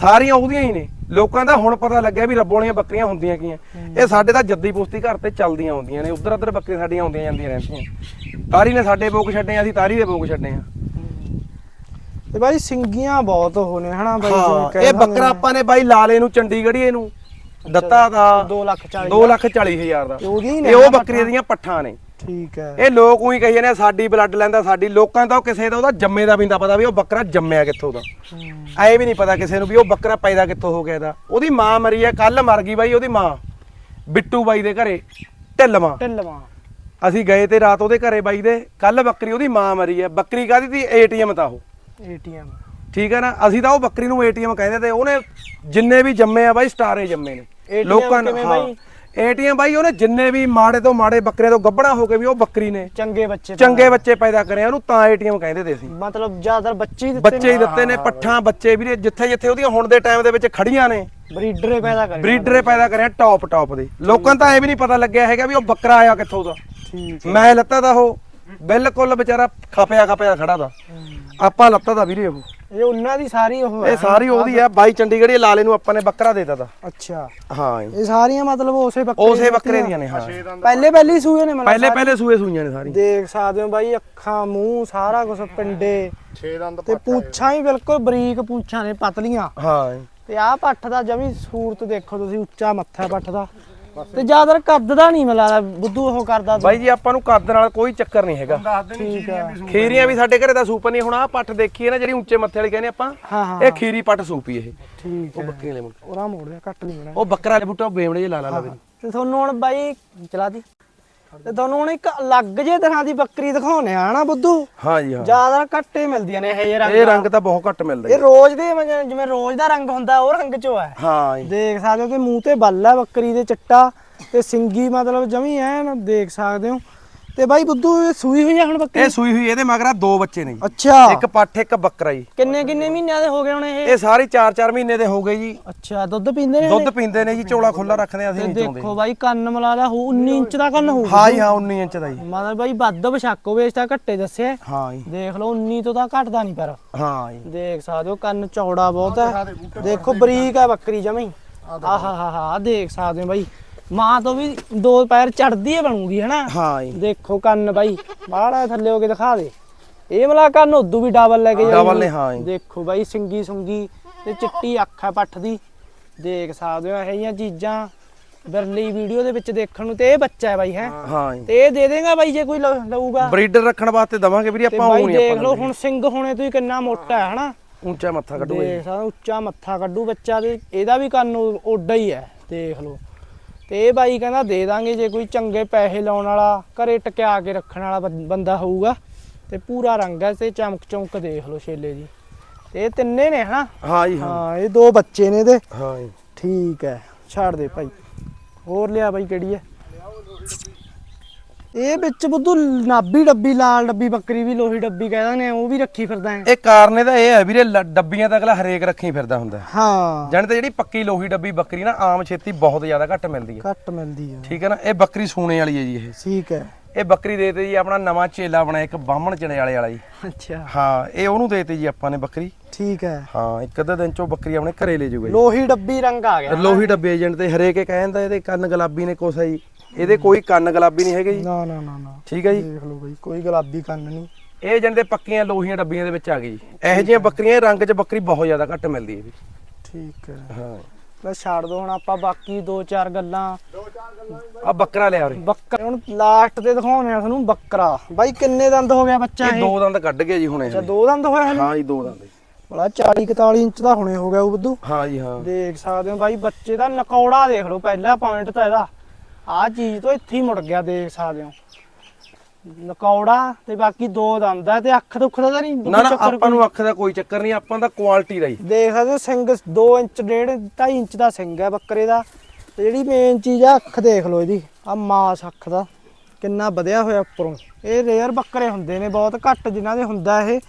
ਸਾਰੀਆਂ ਉਹਦੀਆਂ ਹੀ ਨੇ। ਲੋਕਾਂ ਦਾ ਹੁਣ ਪਤਾ ਲੱਗਿਆ ਵੀ ਰੱਬੋਂ ਵਾਲੀਆਂ ਬੱਕਰੀਆਂ ਹੁੰਦੀਆਂ ਕੀ ਆ। ਇਹ ਸਾਡੇ ਤਾਂ ਜੱਦੀ ਪੁਸ਼ਤੀ ਘਰ ਤੇ ਚੱਲਦੀਆਂ ਹੁੰਦੀਆਂ ਨੇ ਉਧਰ ਉਧਰ ਬੱਕਰੀਆਂ ਸਾਡੀਆਂ ਆਉਂਦੀਆਂ ਜਾਂਦੀਆਂ ਰਹਿੰਦੀਆਂ ਤਾਰੀ ਨੇ ਸਾਡੇ ਬੋਕ ਛੱਡੇ ਆ ਅਸੀਂ ਤਾਰੀ ਦੇ ਬੋਕ ਛੱਡੇ ਆ ਤੇ ਬਾਈ ਸਿੰਗੀਆਂ ਬਹੁਤ ਹੋਣੇ ਹਨਾ ਬਾਈ ਹਾਂ ਇਹ ਬੱਕਰਾ ਆਪਾਂ ਨੇ ਬਾਈ ਲਾਲੇ ਨੂੰ ਚੰਡੀਗੜ੍ਹੀਏ ਨੂੰ ਦਿੱਤਾ ਦਾ 2 ਲੱਖ 40 2 ਲੱਖ 40 ਹਜ਼ਾਰ ਦਾ। ਤੇ ਉਹਦੀਆਂ ਹੀ ਨੇ ਇਹ ਉਹ ਬੱਕਰੀਆਂ। ਦੀਆਂ ਪੱਠਾਂ ਨੇ। ਠੀਕ ਹੈ। ਇਹ ਲੋਕ ਉਹੀ ਕਹੀ ਜਾਂਦੇ ਆ, ਸਾਡੀ ਬਲੱਡ ਲੈਂਦਾ ਸਾਡੀ ਲੋਕਾਂ ਦਾ ਕਿਸੇ ਦਾ ਉਹਦਾ ਜੰਮੇ ਦਾ ਵੀ ਨਹੀਂ ਪਤਾ ਵੀ ਉਹ ਬੱਕਰਾ ਜੰਮਿਆ ਕਿੱਥੋਂ ਦਾ। ਐ ਵੀ ਨਹੀਂ ਪਤਾ ਕਿਸੇ ਨੂੰ ਵੀ ਉਹ ਬੱਕਰਾ ਪੈਦਾ ਕਿੱਥੋਂ ਹੋ ਗਿਆ ਇਹਦਾ। ਉਹਦੀ ਮਾਂ ਮਰੀ ਆ ਕੱਲ ਮਰ ਗਈ ਬਾਈ ਉਹਦੀ ਮਾਂ। ਬਿੱਟੂ ਬਾਈ ਦੇ ਘਰੇ ਢਿੱਲਵਾਂ ਢਿੱਲਵਾਂ ਅਸੀਂ ਗਏ ਤੇ ਰਾਤ ਉਹਦੇ ਘਰੇ ਬਾਈ ਦੇ ਕੱਲ ਬੱਕਰੀ ਉਹਦੀ ਮਾਂ ਮਰੀ ਆ। ਬੱਕਰੀ ਕਾਦੀ ਤੀ ਏਟੀਐਮ ਤਾਂ ਉਹ। ਏਟੀਐਮ। ਠੀਕ ਹੈ ਨਾ? ਅਸੀਂ ਤਾਂ ਉਹ ਬੱਕਰੀ ਨੂੰ ਏਟੀਐਮ ਕਹਿੰਦੇ ਤੇ ਉਹਨੇ ਜਿੰਨੇ ਵੀ ਜੰਮੇ ਆ ਬਾਈ ਸਟਾਰੇ ਜੰਮੇ ਨੇ। ATM ਕਿਵੇਂ ਬਾਈ? ਏਟੀਐਮ ਬਾਈ ਉਹਨੇ ਜਿੰਨੇ ਵੀ ਮਾੜੇ ਤੋਂ ਮਾੜੇ ਬੱਕਰੇ ਤੋਂ ਗੱਭਣਾ ਹੋ ਕੇ ਵੀ ਉਹ ਬੱਕਰੀ ਨੇ ਚੰਗੇ ਬੱਚੇ ਚੰਗੇ ਬੱਚੇ ਪੈਦਾ ਕਰਿਆ ਉਹਨੂੰ ਤਾਂ ਏਟੀਐਮ ਕਹਿੰਦੇ ਤੇ ਅਸੀਂ। ਮਤਲਬ ਜ਼ਿਆਦਾਤਰ ਬੱਚੇ ਹੀ ਦਿੱਤੇ ਬੱਚੇ ਹੀ ਦਿੱਤੇ ਨੇ ਪੱਠਾਂ ਬੱਚੇ ਵੀਰੇ ਜਿੱਥੇ ਜਿੱਥੇ ਉਹਦੀਆਂ ਹੁਣ ਦੇ ਟਾਈਮ ਦੇ ਵਿੱਚ ਖੜੀਆਂ ਨੇ। ਬਰੀਡਰੇ ਪੈਦਾ ਕਰੇ। ਬਰੀਡਰੇ ਪੈਦਾ ਕਰਿਆ ਟੌਪ ਟੌਪ ਦੇ। ਲੋਕਾਂ ਤਾਂ ਐ ਵੀ ਨਹੀਂ ਪਤਾ ਲੱਗਿਆ ਹੈਗਾ ਵੀ ਉਹ ਬੱਕਰਾ ਆਇਆ ਕਿੱਥੋਂ ਦਾ। ਠੀਕ ਮੈਂ ਲੱਤਾ ਦਾ ਉਹ ਬਿਲਕੁਲ ਵਿਚਾਰਾ ਖਪਿਆ ਖਪਿਆ ਖੜਾ ਦਾ। ਆਪਾਂ ਲੱਤਾ ਦਾ ਵੀਰੇ ਉਹ। ਇਹ ਉਹਨਾਂ ਦੀ ਸਾਰੀ ਉਹ ਹੈ ਇਹ ਸਾਰੀ ਉਹਦੀ ਆ ਬਾਈ ਚੰਡੀਗੜ੍ਹ ਲਾਲੇ ਨੂੰ ਆਪਾਂ ਨੇ ਬੱਕਰਾ ਦੇ ਦਿੱਤਾ ਅੱਛਾ। ਹਾਂ ਜੀ। ਇਹ ਸਾਰੀਆਂ ਮਤਲਬ ਉਸੇ ਬੱਕਰੇ ਉਸੇ ਬੱਕਰੇ ਦੀਆਂ ਨੇ ਹਾਂ। ਪਹਿਲੇ ਪਹਿਲੇ ਹੀ ਸੂਏ ਨੇ ਮਤਲਬ ਪਹਿਲੇ ਪਹਿਲੇ ਸੂਏ ਸੂਈਆਂ ਨੇ ਸਾਰੀ ਦੇਖ ਸਕਦੇ ਹੋ ਬਾਈ ਅੱਖਾਂ ਮੂੰਹ ਸਾਰਾ ਕੁਝ ਪਿੰਡੇ। 6 ਦੰਦ ਤੇ ਪੂੰਛਾਂ ਹੀ ਬਿਲਕੁਲ ਬਰੀਕ ਪੂੰਛਾਂ ਨੇ ਪਤਲੀਆਂ। ਹਾਂ ਜੀ। ਤੇ ਆਹ ਪੱਠ ਦਾ ਜਮੀ ਸੂਰਤ ਦੇਖੋ ਤੁਸੀਂ ਉੱਚਾ ਮੱਥਾ ਪੱਠ ਦਾ। ਤੇ ਜ਼ਿਆਦਾਤਰ ਕੱਦ ਦਾ ਨਹੀਂ ਮਿਲਦਾ ਬੁੱਧੂ ਉਹ ਕਰਦਾ ਬਾਈ ਜੀ ਆਪਾਂ ਨੂੰ ਕੱਦ ਨਾਲ ਕੋਈ ਚੱਕਰ ਨਹੀਂ ਹੈਗਾ। ਦੱਸ ਦੇ ਠੀਕ ਹੈ। ਖੀਰੀਆਂ ਵੀ ਸਾਡੇ ਘਰੇ ਦਾ ਸੂਪ ਨਹੀਂ ਹੁਣ ਆਹ ਪੱਠ ਦੇਖੀ ਹੈ ਨਾ ਜਿਹੜੀ ਉੱਚੇ ਮੱਥੇ ਵਾਲੀ ਕਹਿੰਦੇ ਆਪਾਂ ਹਾਂ ਹਾਂ ਇਹ ਖੀਰੀ ਪੱਠ ਸੂਪੀ ਇਹ। ਠੀਕ ਉਹ ਹੈ। ਬੱਕਰੀ ਵਾਲੇ ਮੁੰਡੇ। ਉਹਦਾ ਮੋੜ ਦੇ ਘੱਟ ਨਹੀਂ ਮਿਲਣਾ ਉਹ ਬੱਕਰਾ ਵਾਲੇ ਬੂਟਾ ਬੇਮੜੇ ਜੇ ਲਾ ਲਾ ਲਵੇ। ਤੇ ਤੁਹਾਨੂੰ ਹੁਣ ਬਾਈ ਚਲਾ ਦੀ। ਤੇ ਤੁਹਾਨੂੰ ਹੁਣ ਇੱਕ ਅਲੱਗ ਜੇ ਤਰ੍ਹਾਂ ਦੀ ਬੱਕਰੀ ਦਿਖਾਉਣੇ ਆ ਨਾ ਬੁੱਧੂ? ਹਾਂ ਜੀ ਹਾਂ। ਜ਼ਿਆਦਾ ਘੱਟੇ ਮਿਲਦੀਆਂ ਨੇ ਇਹ ਰੰਗ ਇਹ ਰੰਗ ਤਾਂ ਬਹੁਤ ਘੱਟ ਮਿਲਦਾ ਇਹ ਰੋਜ਼ ਦੇ ਜਿਵੇਂ- ਰੋਜ਼ ਦਾ ਰੰਗ ਹੁੰਦਾ ਉਹ ਰੰਗ ਚੋਂ ਹੈ। ਹਾਂ ਦੇਖ ਸਕਦੇ ਹੋ ਕਿ ਮੂੰਹ ਤੇ ਬੱਲ ਹੈ ਬੱਕਰੀ ਦੇ ਚਿੱਟਾ ਤੇ ਸਿੰਗੀ ਮਤਲਬ ਜਮੀ ਐਨ ਦੇਖ ਸਕਦੇ ਹੋ। ਤੇ ਬਾਈ ਬੁੱਧੂ ਇਹ ਸੂਈ ਹੋਈ ਹੈ ਹੁਣ ਬੱਕਰੀ ਇਹ ਸੂਈ ਹੋਈ ਇਹਦੇ ਮਗਰਾ ਦੋ ਬੱਚੇ ਨੇ ਜੀ। ਅੱਛਾ। ਇੱਕ ਪੱਠ ਇੱਕ ਬੱਕਰਾ ਜੀ। ਕਿੰਨੇ ਕਿੰਨੇ ਮਹੀਨਿਆਂ ਦੇ ਹੋ ਗਏ ਹੁਣ ਇਹ? ਇਹ ਸਾਰੇ 4-4 ਮਹੀਨੇ ਦੇ ਹੋ ਗਏ ਜੀ। ਅੱਛਾ ਦੁੱਧ ਪੀਂਦੇ ਨੇ ਦੁੱਧ ਪੀਂਦੇ ਨੇ ਜੀ ਝੋਲਾ ਖੁੱਲਾ ਰੱਖਦੇ ਆ ਅਸੀਂ ਨਹੀਂ ਚਾਹੁੰਦੇ ਦੇਖੋ ਬਾਈ ਕੰਨ ਮਲਾਦਾ ਹੋ 19 ਇੰਚ ਦਾ ਕੰਨ ਹੋਊ। ਹਾਂ ਜੀ ਹਾਂ 19 ਇੰਚ ਦਾ ਜੀ। ਮਤਲਬ ਬਾਈ ਵੱਧ ਬਸ਼ੱਕ ਹੋਵੇ ਇਸ ਤਾਂ ਘੱਟੇ ਦੱਸਿਆ। ਹਾਂ ਜੀ। ਦੇਖ ਲਓ 19 ਤੋਂ ਤਾਂ ਘਟਦਾ ਨਹੀਂ ਪਰ। ਹਾਂ ਜੀ। ਦੇਖ ਸਕਦੇ ਹੋ ਕੰਨ ਚੌੜਾ ਬਹੁਤ ਹੈ ਦੇਖੋ ਬਰੀਕ ਹੈ ਬੱਕਰੀ ਜਮੀ ਆਹਾ ਹਾ ਹਾ ਦੇਖ ਸਕਦੇ ਹੋ ਬਾਈ। ਮਾਂ ਤੋਂ ਵੀ ਦੋ ਪੈਰ ਚੜਦੀ ਹੈ ਬਣੂਗੀ ਹਨਾ? ਹਾਂ ਜੀ। ਦੇਖੋ ਕੰਨ ਬਾਈ ਬਾਹਲਾ ਥੱਲੇ ਹੋ ਕੇ ਦਿਖਾ ਦੇ। ਇਹ ਮਲਾ ਕੰਨ ਉਦੋਂ ਵੀ ਡਬਲ ਲੈ ਕੇ Double ਨੇ, ਹਾਂ ਜੀ। ਦੇਖੋ ਬਾਈ ਸਿੰਗੀ ਸੁੰਗੀ ਤੇ ਚਿੱਟੀ ਅੱਖ ਹੈ ਪੱਠ ਦੀ। ਦੇਖ ਸਕਦੇ ਹੋ ਇਹੋ ਜਿਹੀਆਂ ਚੀਜ਼ਾਂ ਬਿਰਲੀ ਵੀਡੀਓ ਦੇ ਵਿੱਚ ਦੇਖਣ ਨੂੰ ਤੇ ਇਹ ਬੱਚਾ ਹੈ ਬਾਈ ਹੈ? ਹਾਂ ਤੇ ਇਹ ਦੇ ਦੇਗਾ ਬਾਈ ਜੇ ਕੋਈ ਲਊਗਾ। ਬਰੀਡਰ ਰੱਖਣ ਵਾਸਤੇ ਦਵਾਂਗੇ ਵੀਰੇ ਆਪਾਂ ਉਹ ਨਹੀਂ ਦੇਖ ਲਓ ਹੁਣ ਸਿੰਘ ਹੋਣੇ ਤੋਂ ਹੀ ਕਿੰਨਾ ਮੋਟਾ ਹੈ ਹਨਾ? ਉੱਚਾ ਮੱਥਾ ਕੱਢੂਗਾ ਜੀ ਦੇਖ ਸਕਦੇ ਉੱਚਾ ਮੱਥਾ ਕੱਢੂ ਬੱਚਾ ਤੇ ਇਹਦਾ ਵੀ ਕੰਨ ਓਡਾ ਹੀ ਹੈ ਦੇਖ ਲਓ। ਤੇ ਇਹ ਬਾਈ ਕਹਿੰਦਾ ਦੇ ਦਾਂਗੇ ਜੇ ਕੋਈ ਚੰਗੇ ਪੈਸੇ ਲਾਉਣ ਵਾਲਾ ਘਰੇ ਟਕਿਆ ਕੇ ਰੱਖਣ ਵਾਲਾ ਬੰਦਾ ਹੋਊਗਾ। ਤੇ ਪੂਰਾ ਰੰਗ ਹੈ ਤੇ ਚਮਕ ਚਮਕ ਦੇਖ ਲਓ ਛੇਲੇ ਦੀ। ਤੇ ਇਹ ਤਿੰਨੇ ਨੇ ਹਨਾ? ਹਾਂ ਜੀ ਹਾਂ। ਹਾਂ ਇਹ ਦੋ ਬੱਚੇ ਨੇ ਇਹਦੇ। ਹਾਂ ਜੀ। ਠੀਕ ਹੈ ਛੱਡ ਦੇ ਭਾਈ। ਹੋਰ ਲਿਆ ਬਾਈ ਕਿਹੜੀ ਹੈ? ਇਹ ਵਿੱਚ ਬੁੱਧੂ ਨਾਬੀ ਡੱਬੀ ਲਾਲ ਡੱਬੀ ਬੱਕਰੀ ਵੀ ਲੋਹੀ ਡੱਬੀ ਕਹਿ ਦਿੰਦੇ ਆ ਉਹ ਵੀ ਰੱਖੀ ਫਿਰਦਾ ਹੈ। ਇਹ ਕਾਰਨ ਇਹਦਾ ਇਹ ਹੈ ਵੀਰੇ ਲ- ਡੱਬੀਆਂ ਤਾਂ ਅਗਲਾ ਹਰੇਕ ਰੱਖੀ ਫਿਰਦਾ ਹੁੰਦਾ ਹੈ। ਜਾਣੀ ਤਾਂ ਜਿਹੜੀ ਪੱਕੀ ਲੋਹੀ ਡੱਬੀ ਬੱਕਰੀ ਨਾ ਆਮ ਛੇਤੀ ਬਹੁਤ ਜ਼ਿਆਦਾ ਘੱਟ ਮਿਲਦੀ ਹੈ। ਘੱਟ ਮਿਲਦੀ ਹੈ। ਠੀਕ ਹੈ ਨਾ? ਇਹ ਬੱਕਰੀ ਸੂਣੇ ਵਾਲੀ ਹੈ ਜੀ ਇਹ। ਠੀਕ ਹੈ। ਇਹ ਬੱਕਰੀ ਦੇਤੇ ਜੀ ਆਪਣਾ ਨਵਾਂ ਚੇਲਾ ਬਣਾਇਆ ਇੱਕ ਬਾਹਮਣ ਚਣੇ ਵਾਲੇ ਵਾਲਾ ਜੀ। ਅੱਛਾ। ਹਾਂ ਇਹ ਉਹਨੂੰ ਦੇਤੇ ਜੀ ਆਪਾਂ ਨੇ ਬੱਕਰੀ। ਠੀਕ ਹੈ। ਹਾਂ ਇੱਕ ਅੱਧੇ ਦਿਨ ਚੋਂ ਬੱਕਰੀ ਆਪਣੇ ਘਰੇ ਲੈ ਜਾਊਗਾ ਲੋਹੀ ਡੱਬੀ ਰੰਗ ਆ ਗਿਆ। ਜੀ ਲੋਹੀ ਡੱਬੇ ਏਜੰਟ ਤੇ ਹਰੇਕ ਇਹ ਕਹਿੰਦਾ ਇਹਦੇ ਕੰਨ ਗੁਲਾਬੀ ਨੇ ਹੈ ਜੀ। ਇਹਦੇ ਕੋਈ ਕੰਨ ਗੁਲਾਬੀ ਨਹੀਂ ਹੈਗੇ ਜੀ। ਨਾ ਨਾ ਨਾ ਨਾ। ਠੀਕ ਹੈ ਜੀ। ਦੇਖ ਲਓ ਬਈ ਕੋਈ ਗੁਲਾਬੀ ਕੰਨ ਨਹੀਂ। ਇਹ ਦੇ ਪੱਕੀਆਂ ਲੋਹੀਆਂ ਡੱਬੀਆਂ ਦੇ ਵਿੱਚ ਆ ਗਈ ਜੀ। ਇਹੋ ਜਿਹੀਆਂ ਬੱਕਰੀਆਂ ਰੰਗ 'ਚ ਬੱਕਰੀ ਬਹੁਤ ਜ਼ਿਆਦਾ ਘੱਟ ਮਿਲਦੀ ਹੈ ਜੀ। ਠੀਕ ਹੈ। ਹਾਂ। ਬਸ ਛੱਡ ਦੋ ਹੁਣ ਆਪਾਂ ਬਾਕੀ ਦੋ ਚਾਰ ਗੱਲਾਂ। ਆ ਬੱਕਰਾ ਲਿਆ ਉਰੇ। ਬੱਕਰਾ ਹੁਣ ਲਾਸਟ ਤੇ ਦਿਖਾਉਣੇ ਆ ਤੁਹਾਨੂੰ ਬੱਕਰਾ। ਬਾਈ ਕਿੰਨੇ ਦੰਦ ਹੋ ਗਿਆ ਬੱਚਾ ਇਹ ਇਹ? ਦੋ ਦੰਦ ਕੱਢ ਗਿਆ ਜੀ ਹੁਣੇ ਅੱਛਾ ਦੋ ਦੰਦ ਹੋਇਆ ਹਲੇ? ਹਾਂ ਜੀ ਦੋ ਦੰਦ। ਬੜਾ 40 41 ਇੰਚ ਦਾ ਹੁਣੇ ਹੋ ਗਿਆ ਉਹ ਬੁੱਧੂ। ਹਾਂ ਜੀ ਹਾਂ। ਦੇਖ ਸਕਦੇ ਹੋ ਬਾਈ ਬੱਚੇ ਦਾ ਨਕੌੜਾ ਦੇਖ ਲਓ ਪਹਿਲਾ ਪੁਆਇੰਟ ਤਾਂ ਇਹਦਾ। ਆਹ ਚੀਜ਼ ਤੋਂ ਇੱਥੇ ਹੀ ਮੁੜ ਗਿਆ ਦੇਖ ਸਕਦੇ ਹੋ। ਨਕੌੜਾ ਤੇ ਬਾਕੀ ਦੋ ਦੰਦ ਆ ਤੇ ਅੱਖ ਦੁੱਖ ਦਾ ਤਾਂ ਨਹੀਂ ਨਾ ਨਾ ਆਪਾਂ ਨੂੰ ਅੱਖ ਦਾ ਕੋਈ ਚੱਕਰ ਨਹੀਂ ਆਪਾਂ ਦਾ ਕੁਆਲਿਟੀ ਦਾ ਹੀ। ਦੇਖ ਸਕਦੇ ਹੋ ਸਿੰਘ 2 ਇੰਚ ਡੇਢ 2.5 ਇੰਚ ਦਾ ਸਿੰਘ ਹੈ ਬੱਕਰੇ ਦਾ। ਤੇ ਜਿਹੜੀ ਮੇਨ ਚੀਜ਼ ਆ ਅੱਖ ਦੇਖ ਲਓ ਇਹਦੀ ਆ ਮਾਸ ਅੱਖ ਦਾ। ਕਿੰਨਾ ਵਧਿਆ ਹੋਇਆ ਉੱਪਰੋਂ। ਇਹ ਰੇਅਰ ਬੱਕਰੇ ਹੁੰਦੇ ਨੇ ਬਹੁਤ ਘੱਟ ਜਿਨ੍ਹਾਂ ਦੇ ਹੁੰਦਾ ਇਹ।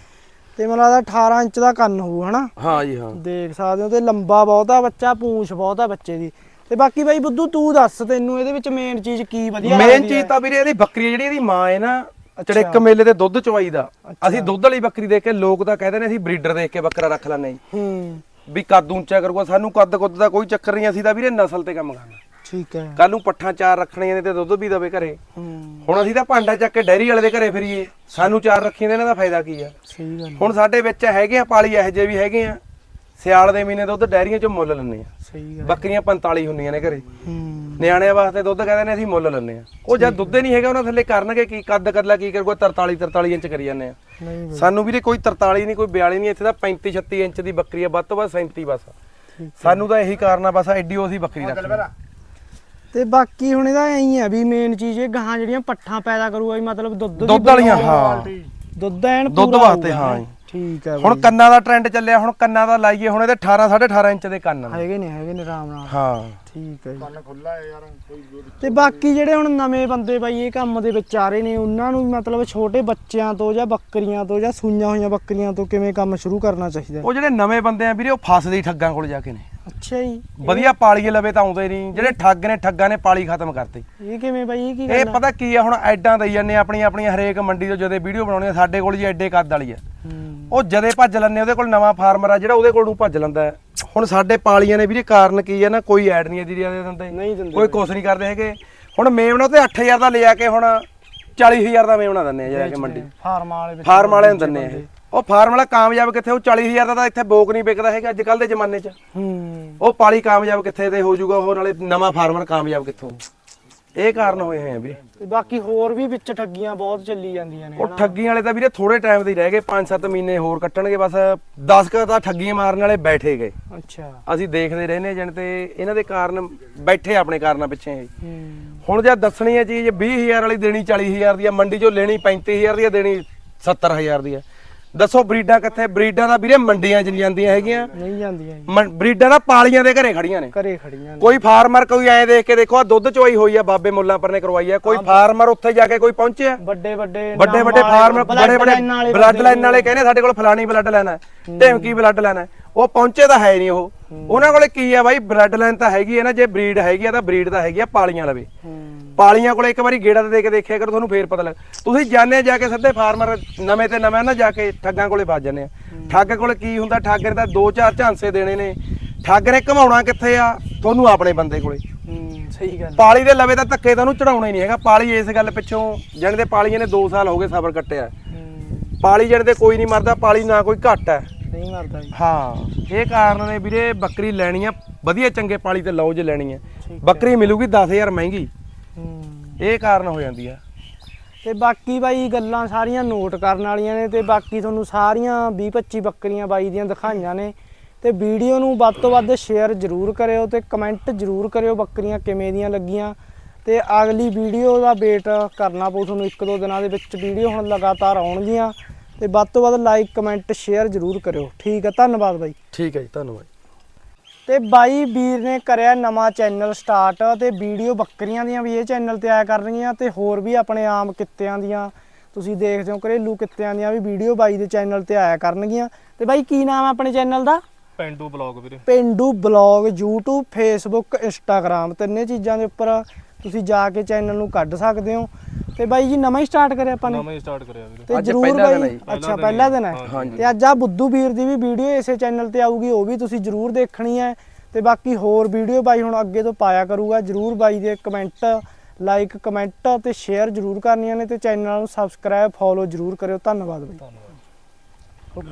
ਤੇ ਮੈਨੂੰ ਲੱਗਦਾ 18 ਇੰਚ ਦਾ ਕੰਨ ਹੋਊ ਹਨਾ? ਹਾਂ ਜੀ ਹਾਂ। ਦੇਖ ਸਕਦੇ ਹੋ ਤੇ ਲੰਬਾ ਬਹੁਤ ਆ ਬੱਚਾ ਪੂੰਛ ਬਹੁਤ ਆ ਬੱਚੇ ਦੀ। ਤੇ ਬਾਕੀ ਬਾਈ ਬੁੱਧੂ ਤੂੰ ਦੱਸ ਤੈਨੂੰ ਇਹਦੇ ਵਿੱਚ ਮੇਨ ਚੀਜ਼ ਕੀ ਵਧੀਆ ਮੇਨ ਚੀਜ਼? ਤਾਂ ਵੀਰੇ ਇਹਦੀ ਬੱਕਰੀ ਜਿਹੜੀ ਇਹਦੀ ਮਾਂ ਹੈ ਨਾ। ਚੜਿੱਕ ਮੇਲੇ ਤੇ ਦੁੱਧ ਚਵਾਈ ਦਾ। ਅਸੀਂ ਦੁੱਧ ਵਾਲੀ ਬੱਕਰੀ ਦੇਖ ਕੇ ਲੋਕ ਤਾਂ ਕਹਿੰਦੇ ਨੇ ਅਸੀਂ ਬਰੀਡਰ ਦੇਖ ਕੇ ਬੱਕਰਾ ਰੱਖ ਲੈਂਦੇ ਜੀ। ਹੂੰ। ਵੀ ਕੱਦ ਉੱਚਾ ਕਰੂਗਾ ਸਾਨੂੰ ਕੱਦ ਕੁੱਦ ਦਾ ਕੋਈ ਚੱਕਰ ਨਹੀਂ ਅਸੀਂ ਤਾਂ ਵੀਰੇ ਨਸਲ ਤੇ ਕੰਮ ਕਰਨਾ। ਠੀਕ ਹੈ। ਕੱਲ ਨੂੰ ਪੱਠਾਂ ਚਾਰ ਰੱਖਣੀਆਂ ਨੇ ਤੇ ਦੁੱਧ ਵੀ ਦਵੇ ਘਰੇ। ਹੂੰ। ਹੁਣ ਅਸੀਂ ਤਾਂ ਭਾਂਡਾ ਚੱਕ ਕੇ ਡੈਰੀ ਵਾਲੇ ਦੇ ਘਰੇ ਫਿਰੀਏ। ਸਾਨੂੰ ਚਾਰ ਰੱਖੀਆਂ ਨੇ ਇਹਨਾਂ ਦਾ ਫਾਇਦਾ ਕੀ ਆ? ਸਹੀ ਗੱਲ ਹੁਣ ਸਾਡੇ ਵਿੱਚ ਹੈਗੇ ਆ ਪਾਲੀ ਇਹੋ ਜਿਹੇ ਵੀ ਹੈਗੇ ਆ। ਸਿਆਲ ਦੇ ਮਹੀਨੇ ਦੁੱਧ ਡੈਰੀਆਂ ਚੋਂ ਮੁੱਲ ਲੈਂਦੇ ਆ ਸਹੀ ਗੱਲ ਬੱਕਰੀਆਂ 45 ਹੁੰਦੀਆਂ ਨੇ ਘਰੇ। ਹੂੰ। ਨਿਆਣਿਆਂ ਵਾਸਤੇ ਦੁੱਧ ਕਹਿੰਦੇ ਨੇ ਅਸੀਂ ਮੁੱਲ ਲੈਂਦੇ ਆ ਉਹ ਜਦ ਦੁੱਧ ਹੀ ਨਹੀਂ ਹੈਗਾ ਉਹਨਾਂ ਥੱਲੇ ਕਰਨਗੇ ਕੀ ਕੱਦ ਕੱਲਾ ਕੀ ਕਰੂਗਾ 43 43 ਇੰਚ ਕਰੀ ਜਾਂਦੇ ਆ ਨਹੀਂ ਬਈ। ਸਾਨੂੰ ਵੀਰੇ ਕੋਈ 43 ਨਹੀਂ ਕੋਈ 42 ਨਹੀਂ ਇੱਥੇ ਤਾਂ 35 36 ਇੰਚ ਦੀ ਬੱਕਰੀ ਆ ਵੱਧ ਤੋਂ ਵੱਧ 37 ਬਸ। ਸਾਨੂੰ ਤਾਂ ਇਹੀ ਕਾਰਨ ਆ ਬਸ ਐਡੀ ਉਹ ਅਸੀਂ ਬੱਕਰੀ ਰੱਖਦੇ ਆ। ਤੇ ਬਾਕੀ ਹੁਣ ਇਹਦਾ ਐਂ ਆ ਵੀ ਮੇਨ ਚੀਜ਼ ਇਹ ਗਾਹਾਂ ਜਿਹੜੀਆਂ ਪੱਠਾਂ ਪੈਦਾ ਕਰੂਗਾ ਵੀ ਮਤਲਬ ਦੁੱਧ ਦੀ ਦੁੱਧ ਵਾਲੀਆਂ ਹਾਂ। ਦੁੱਧ ਐਨ ਦੁੱਧ ਪੂਰਾ ਵਾਸਤੇ, ਹੈਂ। ਠੀਕ ਹੈ ਹੁਣ। ਕੰਨਾਂ ਦਾ ਟ੍ਰੈਂਡ ਚੱਲਿਆ ਹੁਣ ਕੰਨਾਂ ਦਾ ਲਾਈਏ ਹੁਣ ਇਹਦੇ 18 18.5 ਇੰਚ ਦੇ ਕੰਨ ਨੇ। ਹੈਗੇ ਨੇ ਹੈਗੇ ਨੇ ਆਰਾਮ ਨਾਲ। ਹਾਂ। ਠੀਕ ਹੈ ਜੀ। ਕੰਨ ਖੁੱਲਾ ਹੈ ਯਾਰ ਕੋਈ ਤੇ ਬਾਕੀ ਜਿਹੜੇ ਹੁਣ ਨਵੇਂ ਬੰਦੇ ਬਾਈ ਇਹ ਕੰਮ ਦੇ ਵਿੱਚ ਆ ਰਹੇ ਨੇ ਉਹਨਾਂ ਨੂੰ ਮਤਲਬ ਛੋਟੇ ਬੱਚਿਆਂ ਤੋਂ ਜਾਂ ਬੱਕਰੀਆਂ ਤੋਂ ਜਾਂ ਸੂਈਆਂ ਹੋਈਆਂ ਬੱਕਰੀਆਂ ਤੋਂ ਕਿਵੇਂ ਕੰਮ ਸ਼ੁਰੂ ਕਰਨਾ ਚਾਹੀਦਾ? ਉਹ ਜਿਹੜੇ ਨਵੇਂ ਬੰਦੇ ਆ ਵੀਰੇ ਉਹ ਫਸਦੇ ਹੀ ਠੱਗਾਂ ਕੋਲ ਜਾ ਕੇ ਨੇ। ਅੱਛਾ ਜੀ। ਵਧੀਆ ਪਾਲੀਏ ਲਵੇ ਤਾਂ ਆਉਂਦੇ ਨਹੀਂ। ਜਿਹੜੇ ਠੱਗ ਨੇ ਠੱਗਾਂ ਨੇ ਪਾਲੀ ਖਤਮ ਕਰਤੀ। ਇਹ ਕਿਵੇਂ ਬਾਈ ਇਹ ਕੀ ਇਹ ਗੱਲ ਆ? ਪਤਾ ਕੀ ਆ ਹੁਣ ਐਡਾਂ ਦਈ ਜਾਂਦੇ ਆ ਆਪਣੀਆਂ ਆਪਣੀਆਂ ਹਰੇਕ ਮੰਡੀ ਤੋਂ ਜਦੋਂ ਵੀਡੀਓ ਬਣਾਉਣੀ ਆ ਸਾਡੇ ਕੋਲ ਜੀ ਐਡੇ ਕੱਦ ਵਾਲੀ ਆ। ਹੂੰ। ਉਹ ਜਦੇ ਭੱਜ ਲੈਂਦੇ ਉਹਦੇ ਕੋਲ ਨਵਾਂ ਫਾਰਮਰ ਆ ਜਿਹੜਾ ਉਹਦੇ ਕੋਲ ਨੂੰ ਭੱਜ ਲੈਂਦਾ ਹੈ। ਹੁਣ ਸਾਡੇ ਪਾਲੀਆਂ ਨੇ ਵੀਰੇ ਕਾਰਨ ਕੀ ਆ ਨਾ ਕੋਈ ਐਡ ਨਹੀਂ ਇਹਦੀ ਦੇ ਦਿੰਦੇ। ਨਹੀਂ ਦਿੰਦੇ ਕੋਈ ਕੁਛ ਨਹੀਂ ਕਰਦੇ ਹੈਗੇ। ਹੁਣ ਮੇਮਣਾ ਤੇ 8000 ਦਾ ਲਿਆ ਕੇ ਹੁਣ 40000 ਦਾ ਮੇਮਣਾ ਦਿੰਦੇ ਆ ਜਿਹੜਾ ਕਿ ਮੰਡੀ। ਫਾਰਮ ਵਾਲੇ ਵਿੱਚ ਫਾਰਮ ਵਾਲੇ ਨੂੰ ਦਿੰਦੇ ਆ ਇਹ। ਉਹ ਫਾਰਮ ਵਾਲਾ ਕਾਮਯਾਬ ਕਿੱਥੇ ਉਹ 40000 ਦਾ ਤਾਂ ਇੱਥੇ ਬੋਕ ਨਹੀਂ ਵਿਕਦਾ ਹੈਗਾ ਅੱਜ ਕੱਲ ਦੇ ਜ਼ਮਾਨੇ 'ਚ। ਹੂੰ। ਉਹ ਪਾਲੀ ਕਾਮਯਾਬ ਕਿੱਥੇ ਤੇ ਹੋ ਜਾਊਗਾ ਉਹ ਨਾਲੇ ਨਵਾਂ ਫਾਰਮਰ ਕਾਮਯਾਬ ਕਿੱਥੋਂ? ਇਹ ਕਾਰਨ ਹੋਏ ਹੋਏ ਆ ਵੀਰੇ। ਤੇ ਬਾਕੀ ਹੋਰ ਵੀ ਵਿੱਚ ਠੱਗੀਆਂ ਬਹੁਤ ਚੱਲੀ ਜਾਂਦੀਆਂ ਨੇ ਉਹ ਠੱਗੀਆਂ ਵਾਲੇ ਤਾਂ ਵੀਰੇ ਥੋੜੇ ਟਾਈਮ ਦੇ ਹੀ ਰਹਿ ਗਏ 5-7 ਮਹੀਨੇ ਹੋਰ ਕੱਟਣਗੇ ਬਸ 10 ਕ ਤਾਂ ਠੱਗੀਆਂ ਮਾਰਨ ਵਾਲੇ ਬੈਠੇ ਗਏ। ਅੱਛਾ। ਅਸੀਂ ਦੇਖਦੇ ਰਹਿੰਦੇ ਜਣ ਤੇ ਇਹਨਾਂ ਦੇ ਕਾਰਨ ਬੈਠੇ ਆਪਣੇ ਕਾਰਨਾਂ ਪਿੱਛੇ ਇਹ। ਹੂੰ। ਹੁਣ ਜੇ ਦੱਸਣੀ ਹੈ ਚੀਜ਼ 20000 ਵਾਲੀ ਦੇਣੀ 40000 ਦੀ ਆ ਮੰਡੀ ਚੋਂ ਲੈਣੀ 35000 ਦੀ ਆ ਦੇਣੀ 70000 ਦੀ ਆ। ਦੱਸੋ ਬਰੀਡਾਂ ਕਿੱਥੇ? ਬਰੀਡਾਂ ਦਾ ਵੀਰੇ ਮੰਡੀਆਂ 'ਚ ਨਹੀਂ ਜਾਂਦੀਆਂ ਹੈਗੀਆਂ। ਨਹੀਂ ਜਾਂਦੀਆਂ ਜੀ। ਮੰ- ਬਰੀਡਾਂ ਦਾ ਪਾਲੀਆਂ ਦੇ ਘਰੇ ਖੜੀਆਂ ਨੇ। ਘਰੇ ਖੜੀਆਂ ਨੇ। ਕੋਈ ਫਾਰਮਰ ਕੋਈ ਐ ਦੇਖ ਕੇ ਦੇਖੋ ਆ ਦੁੱਧ ਚੋਈ ਹੋਈ ਆ ਬਾਬੇ ਮੁੱਲਾਂ ਪਰ ਨੇ ਕਰਵਾਈ ਆ। ਕੋਈ ਫਾਰਮਰ ਉੱਥੇ ਜਾ ਕੇ ਕੋਈ ਪਹੁੰਚਿਆ? ਵੱਡੇ ਵੱਡੇ ਵੱਡੇ ਵੱਡੇ ਫਾਰਮ ਬੜੇ ਬੜੇ ਬਲੱਡ ਲਾਈਨ ਵਾਲੇ ਕਹਿੰਦੇ ਸਾਡੇ ਕੋਲ ਫਲਾਣੀ ਬਲੱਡ ਲਾਈਨ ਹੈ। ਢੇਮਕੀ ਬਲੱਡ ਲਾਈਨ ਹੈ ਉਹ ਪਹੁੰਚੇ ਤਾਂ ਹੈ ਨਹੀਂ ਉਹ। ਉਹਨਾਂ ਕੋਲੇ ਕੀ ਆ ਬਾਈ? ਬਲੱਡ ਲਾਈਨ ਤਾਂ ਹੈਗੀ ਹੈ ਨਾ ਜੇ ਬਰੀਡ ਹੈਗੀ ਆ ਤਾਂ ਬਰੀਡ ਤਾਂ ਹੈਗੀ ਆ ਪਾਲੀਆਂ ਲਵੇ। ਪਾਲੀਆਂ ਕੋਲੇ ਇੱਕ ਵਾਰੀ ਗੇੜਾ ਤੇ ਦੇ ਕੇ ਦੇਖਿਆ ਕਰੋ ਤੁਹਾਨੂੰ ਫੇਰ ਪਤਾ ਲੱਗ ਤੁਸੀਂ ਜਾਣੇ ਜਾ ਕੇ ਸਿੱਧੇ ਫਾਰਮਰ ਨਵੇਂ ਤੇ ਨਵੇਂ ਨਾ ਜਾ ਕੇ ਠੱਗਾਂ ਕੋਲੇ ਵੱਜ ਜਾਂਦੇ ਆ। ਠੱਗ ਕੋਲੇ ਕੀ ਹੁੰਦਾ? ਠੱਗ ਨੇ ਤਾਂ ਦੋ ਚਾਰ ਝਾਂਸੇ ਦੇਣੇ ਨੇ। ਠੱਗ ਨੇ ਘਮਾਉਣਾ ਕਿੱਥੇ ਆ? ਤੁਹਾਨੂੰ ਆਪਣੇ ਬੰਦੇ ਕੋਲੇ। ਸਹੀ ਗੱਲ ਪਾਲੀ ਦੇ ਲਵੇ ਤਾਂ ਧੱਕੇ ਤਾਂ ਉਹਨੂੰ ਚੜਾਉਣਾ ਹੀ ਨਹੀਂ ਹੈਗਾ। ਪਾਲੀ ਇਸ ਗੱਲ ਪਿੱਛੋਂ ਜਾਣੇ ਦੇ ਪਾਲੀਆਂ ਨੇ 2 ਸਾਲ ਹੋ ਗਏ ਸਬਰ ਕੱਟਿਆ। ਪਾਲੀ ਜਿਹੜੇ ਤੇ ਕੋਈ ਨਹੀਂ ਮਰਦਾ ਪਾਲੀ ਨਾ ਕੋਈ ਘੱਟ ਹੈ। ਨਹੀਂ ਮਰਦਾ ਜੀ। ਹਾਂ ਇਹ ਕਾਰਨ ਨੇ ਵੀਰੇ ਬੱਕਰੀ ਲੈਣੀ ਆ ਵਧੀਆ ਚੰਗੇ ਪਾਲੀ ਤੇ ਲਓ ਜੇ ਲੈਣੀ ਠੀਕ ਬੱਕਰੀ ਮਿਲੂਗੀ 10000 ਮਹਿੰਗੀ। ਹੂੰ। ਇਹ ਕਾਰਨ ਹੋ ਜਾਂਦੀ ਆ। ਤੇ ਬਾਕੀ ਬਾਈ ਗੱਲਾਂ ਸਾਰੀਆਂ ਨੋਟ ਕਰਨ ਵਾਲੀਆਂ ਨੇ ਤੇ ਬਾਕੀ ਤੁਹਾਨੂੰ ਸਾਰੀਆਂ 20 25 ਬੱਕਰੀਆਂ ਬਾਈ ਦੀਆਂ ਦਿਖਾਈਆਂ ਨੇ। ਤੇ ਵੀਡੀਓ ਨੂੰ ਵੱਧ ਤੋਂ ਵੱਧ ਸ਼ੇਅਰ ਜ਼ਰੂਰ ਕਰਿਓ ਤੇ ਕਮੈਂਟ ਜ਼ਰੂਰ ਕਰਿਓ ਬੱਕਰੀਆਂ ਕਿਵੇਂ ਦੀਆਂ ਲੱਗੀਆਂ। ਤੇ ਅਗਲੀ ਵੀਡੀਓ ਦਾ ਵੇਟ ਕਰਨਾ ਪਊ ਤੁਹਾਨੂੰ ਇੱਕ ਦੋ ਦਿਨਾਂ ਦੇ ਵਿੱਚ। ਵੀਡੀਓ ਹੁਣ ਲਗਾਤਾਰ ਆਉਣਗੀਆਂ। ਤੇ ਵੱਧ ਤੋਂ ਵੱਧ ਲਾਈਕ ਕਮੈਂਟ ਸ਼ੇਅਰ ਜ਼ਰੂਰ ਕਰਿਓ। ਠੀਕ ਹੈ ਧੰਨਵਾਦ ਬਾਈ। ਠੀਕ ਹੈ ਜੀ ਧੰਨਵਾਦ। ਤੇ ਬਾਈ ਵੀਰ ਨੇ ਕਰਿਆ ਨਵਾਂ ਚੈਨਲ ਸਟਾਰਟ ਤੇ ਵੀਡੀਓ ਬੱਕਰੀਆਂ ਦੀਆਂ ਵੀ ਇਹ ਚੈਨਲ ਤੇ ਆਇਆ ਕਰਨਗੀਆਂ ਤੇ ਹੋਰ ਵੀ ਆਪਣੇ ਆਮ ਕਿੱਤਿਆਂ ਦੀਆਂ। ਤੁਸੀਂ ਦੇਖਦੇ ਹੋ ਘਰੇਲੂ ਕਿੱਤਿਆਂ ਦੀਆਂ ਵੀ ਵੀਡੀਓ ਬਾਈ ਦੇ ਚੈਨਲ ਤੇ ਆਇਆ ਕਰਨਗੀਆਂ। ਤੇ ਬਾਈ ਕੀ ਨਾਮ ਆ ਆਪਣੇ ਚੈਨਲ ਦਾ? ਪੈਂਡੂ ਬਲੌਗ ਵੀਰੇ। ਪਿੰਡੂ ਬਲੌਗ YouTube Facebook Instagram ਤਿੰਨੇ ਚੀਜ਼ਾਂ ਦੇ ਉੱਪਰ ਤੁਸੀਂ ਜਾ ਕੇ ਚੈਨਲ ਨੂੰ ਕੱਢ ਸਕਦੇ ਹੋ। ਤੇ ਬਾਈ ਜੀ ਨਵਾਂ ਹੀ ਸਟਾਰਟ ਕਰਿਆ ਆਪਾਂ ਨੇ। ਨਵਾਂ ਹੀ ਸਟਾਰਟ ਕਰਿਆ ਵੀਰੇ। ਤੇ ਅੱਜ ਜਰੂਰ ਪਹਿਲਾ ਦਿਨ ਹੈ ਬਾਈ ਜੀ। ਅੱਛਾ ਪਹਿਲਾ ਦਿਨ ਹੈ ਹਾਂਜੀ। ਤੇ ਅੱਜ ਆ ਬੁੱਧੂ ਵੀਰ ਦੀ ਵੀ ਵੀਡੀਓ ਇਸੇ ਚੈਨਲ ਤੇ ਆਊਗੀ ਉਹ ਵੀ ਤੁਸੀਂ ਜਰੂਰ ਦੇਖਣੀ ਹੈ। ਤੇ ਬਾਕੀ ਹੋਰ ਵੀਡੀਓ ਬਾਈ ਹੁਣ ਅੱਗੇ ਤੋਂ ਪਾਇਆ ਕਰੂਗਾ। ਜਰੂਰ ਬਾਈ ਦੇ ਕਮੈਂਟ ਲਾਈਕ ਕਮੈਂਟ ਤੇ ਸ਼ੇਅਰ ਜਰੂਰ ਕਰਨੀਆਂ ਨੇ ਤੇ ਚੈਨਲ ਨੂੰ ਸਬਸਕ੍ਰਾਈਬ ਫੋਲੋ ਜਰੂਰ ਕਰਿਓ। ਧੰਨਵਾਦ ਬਾਈ।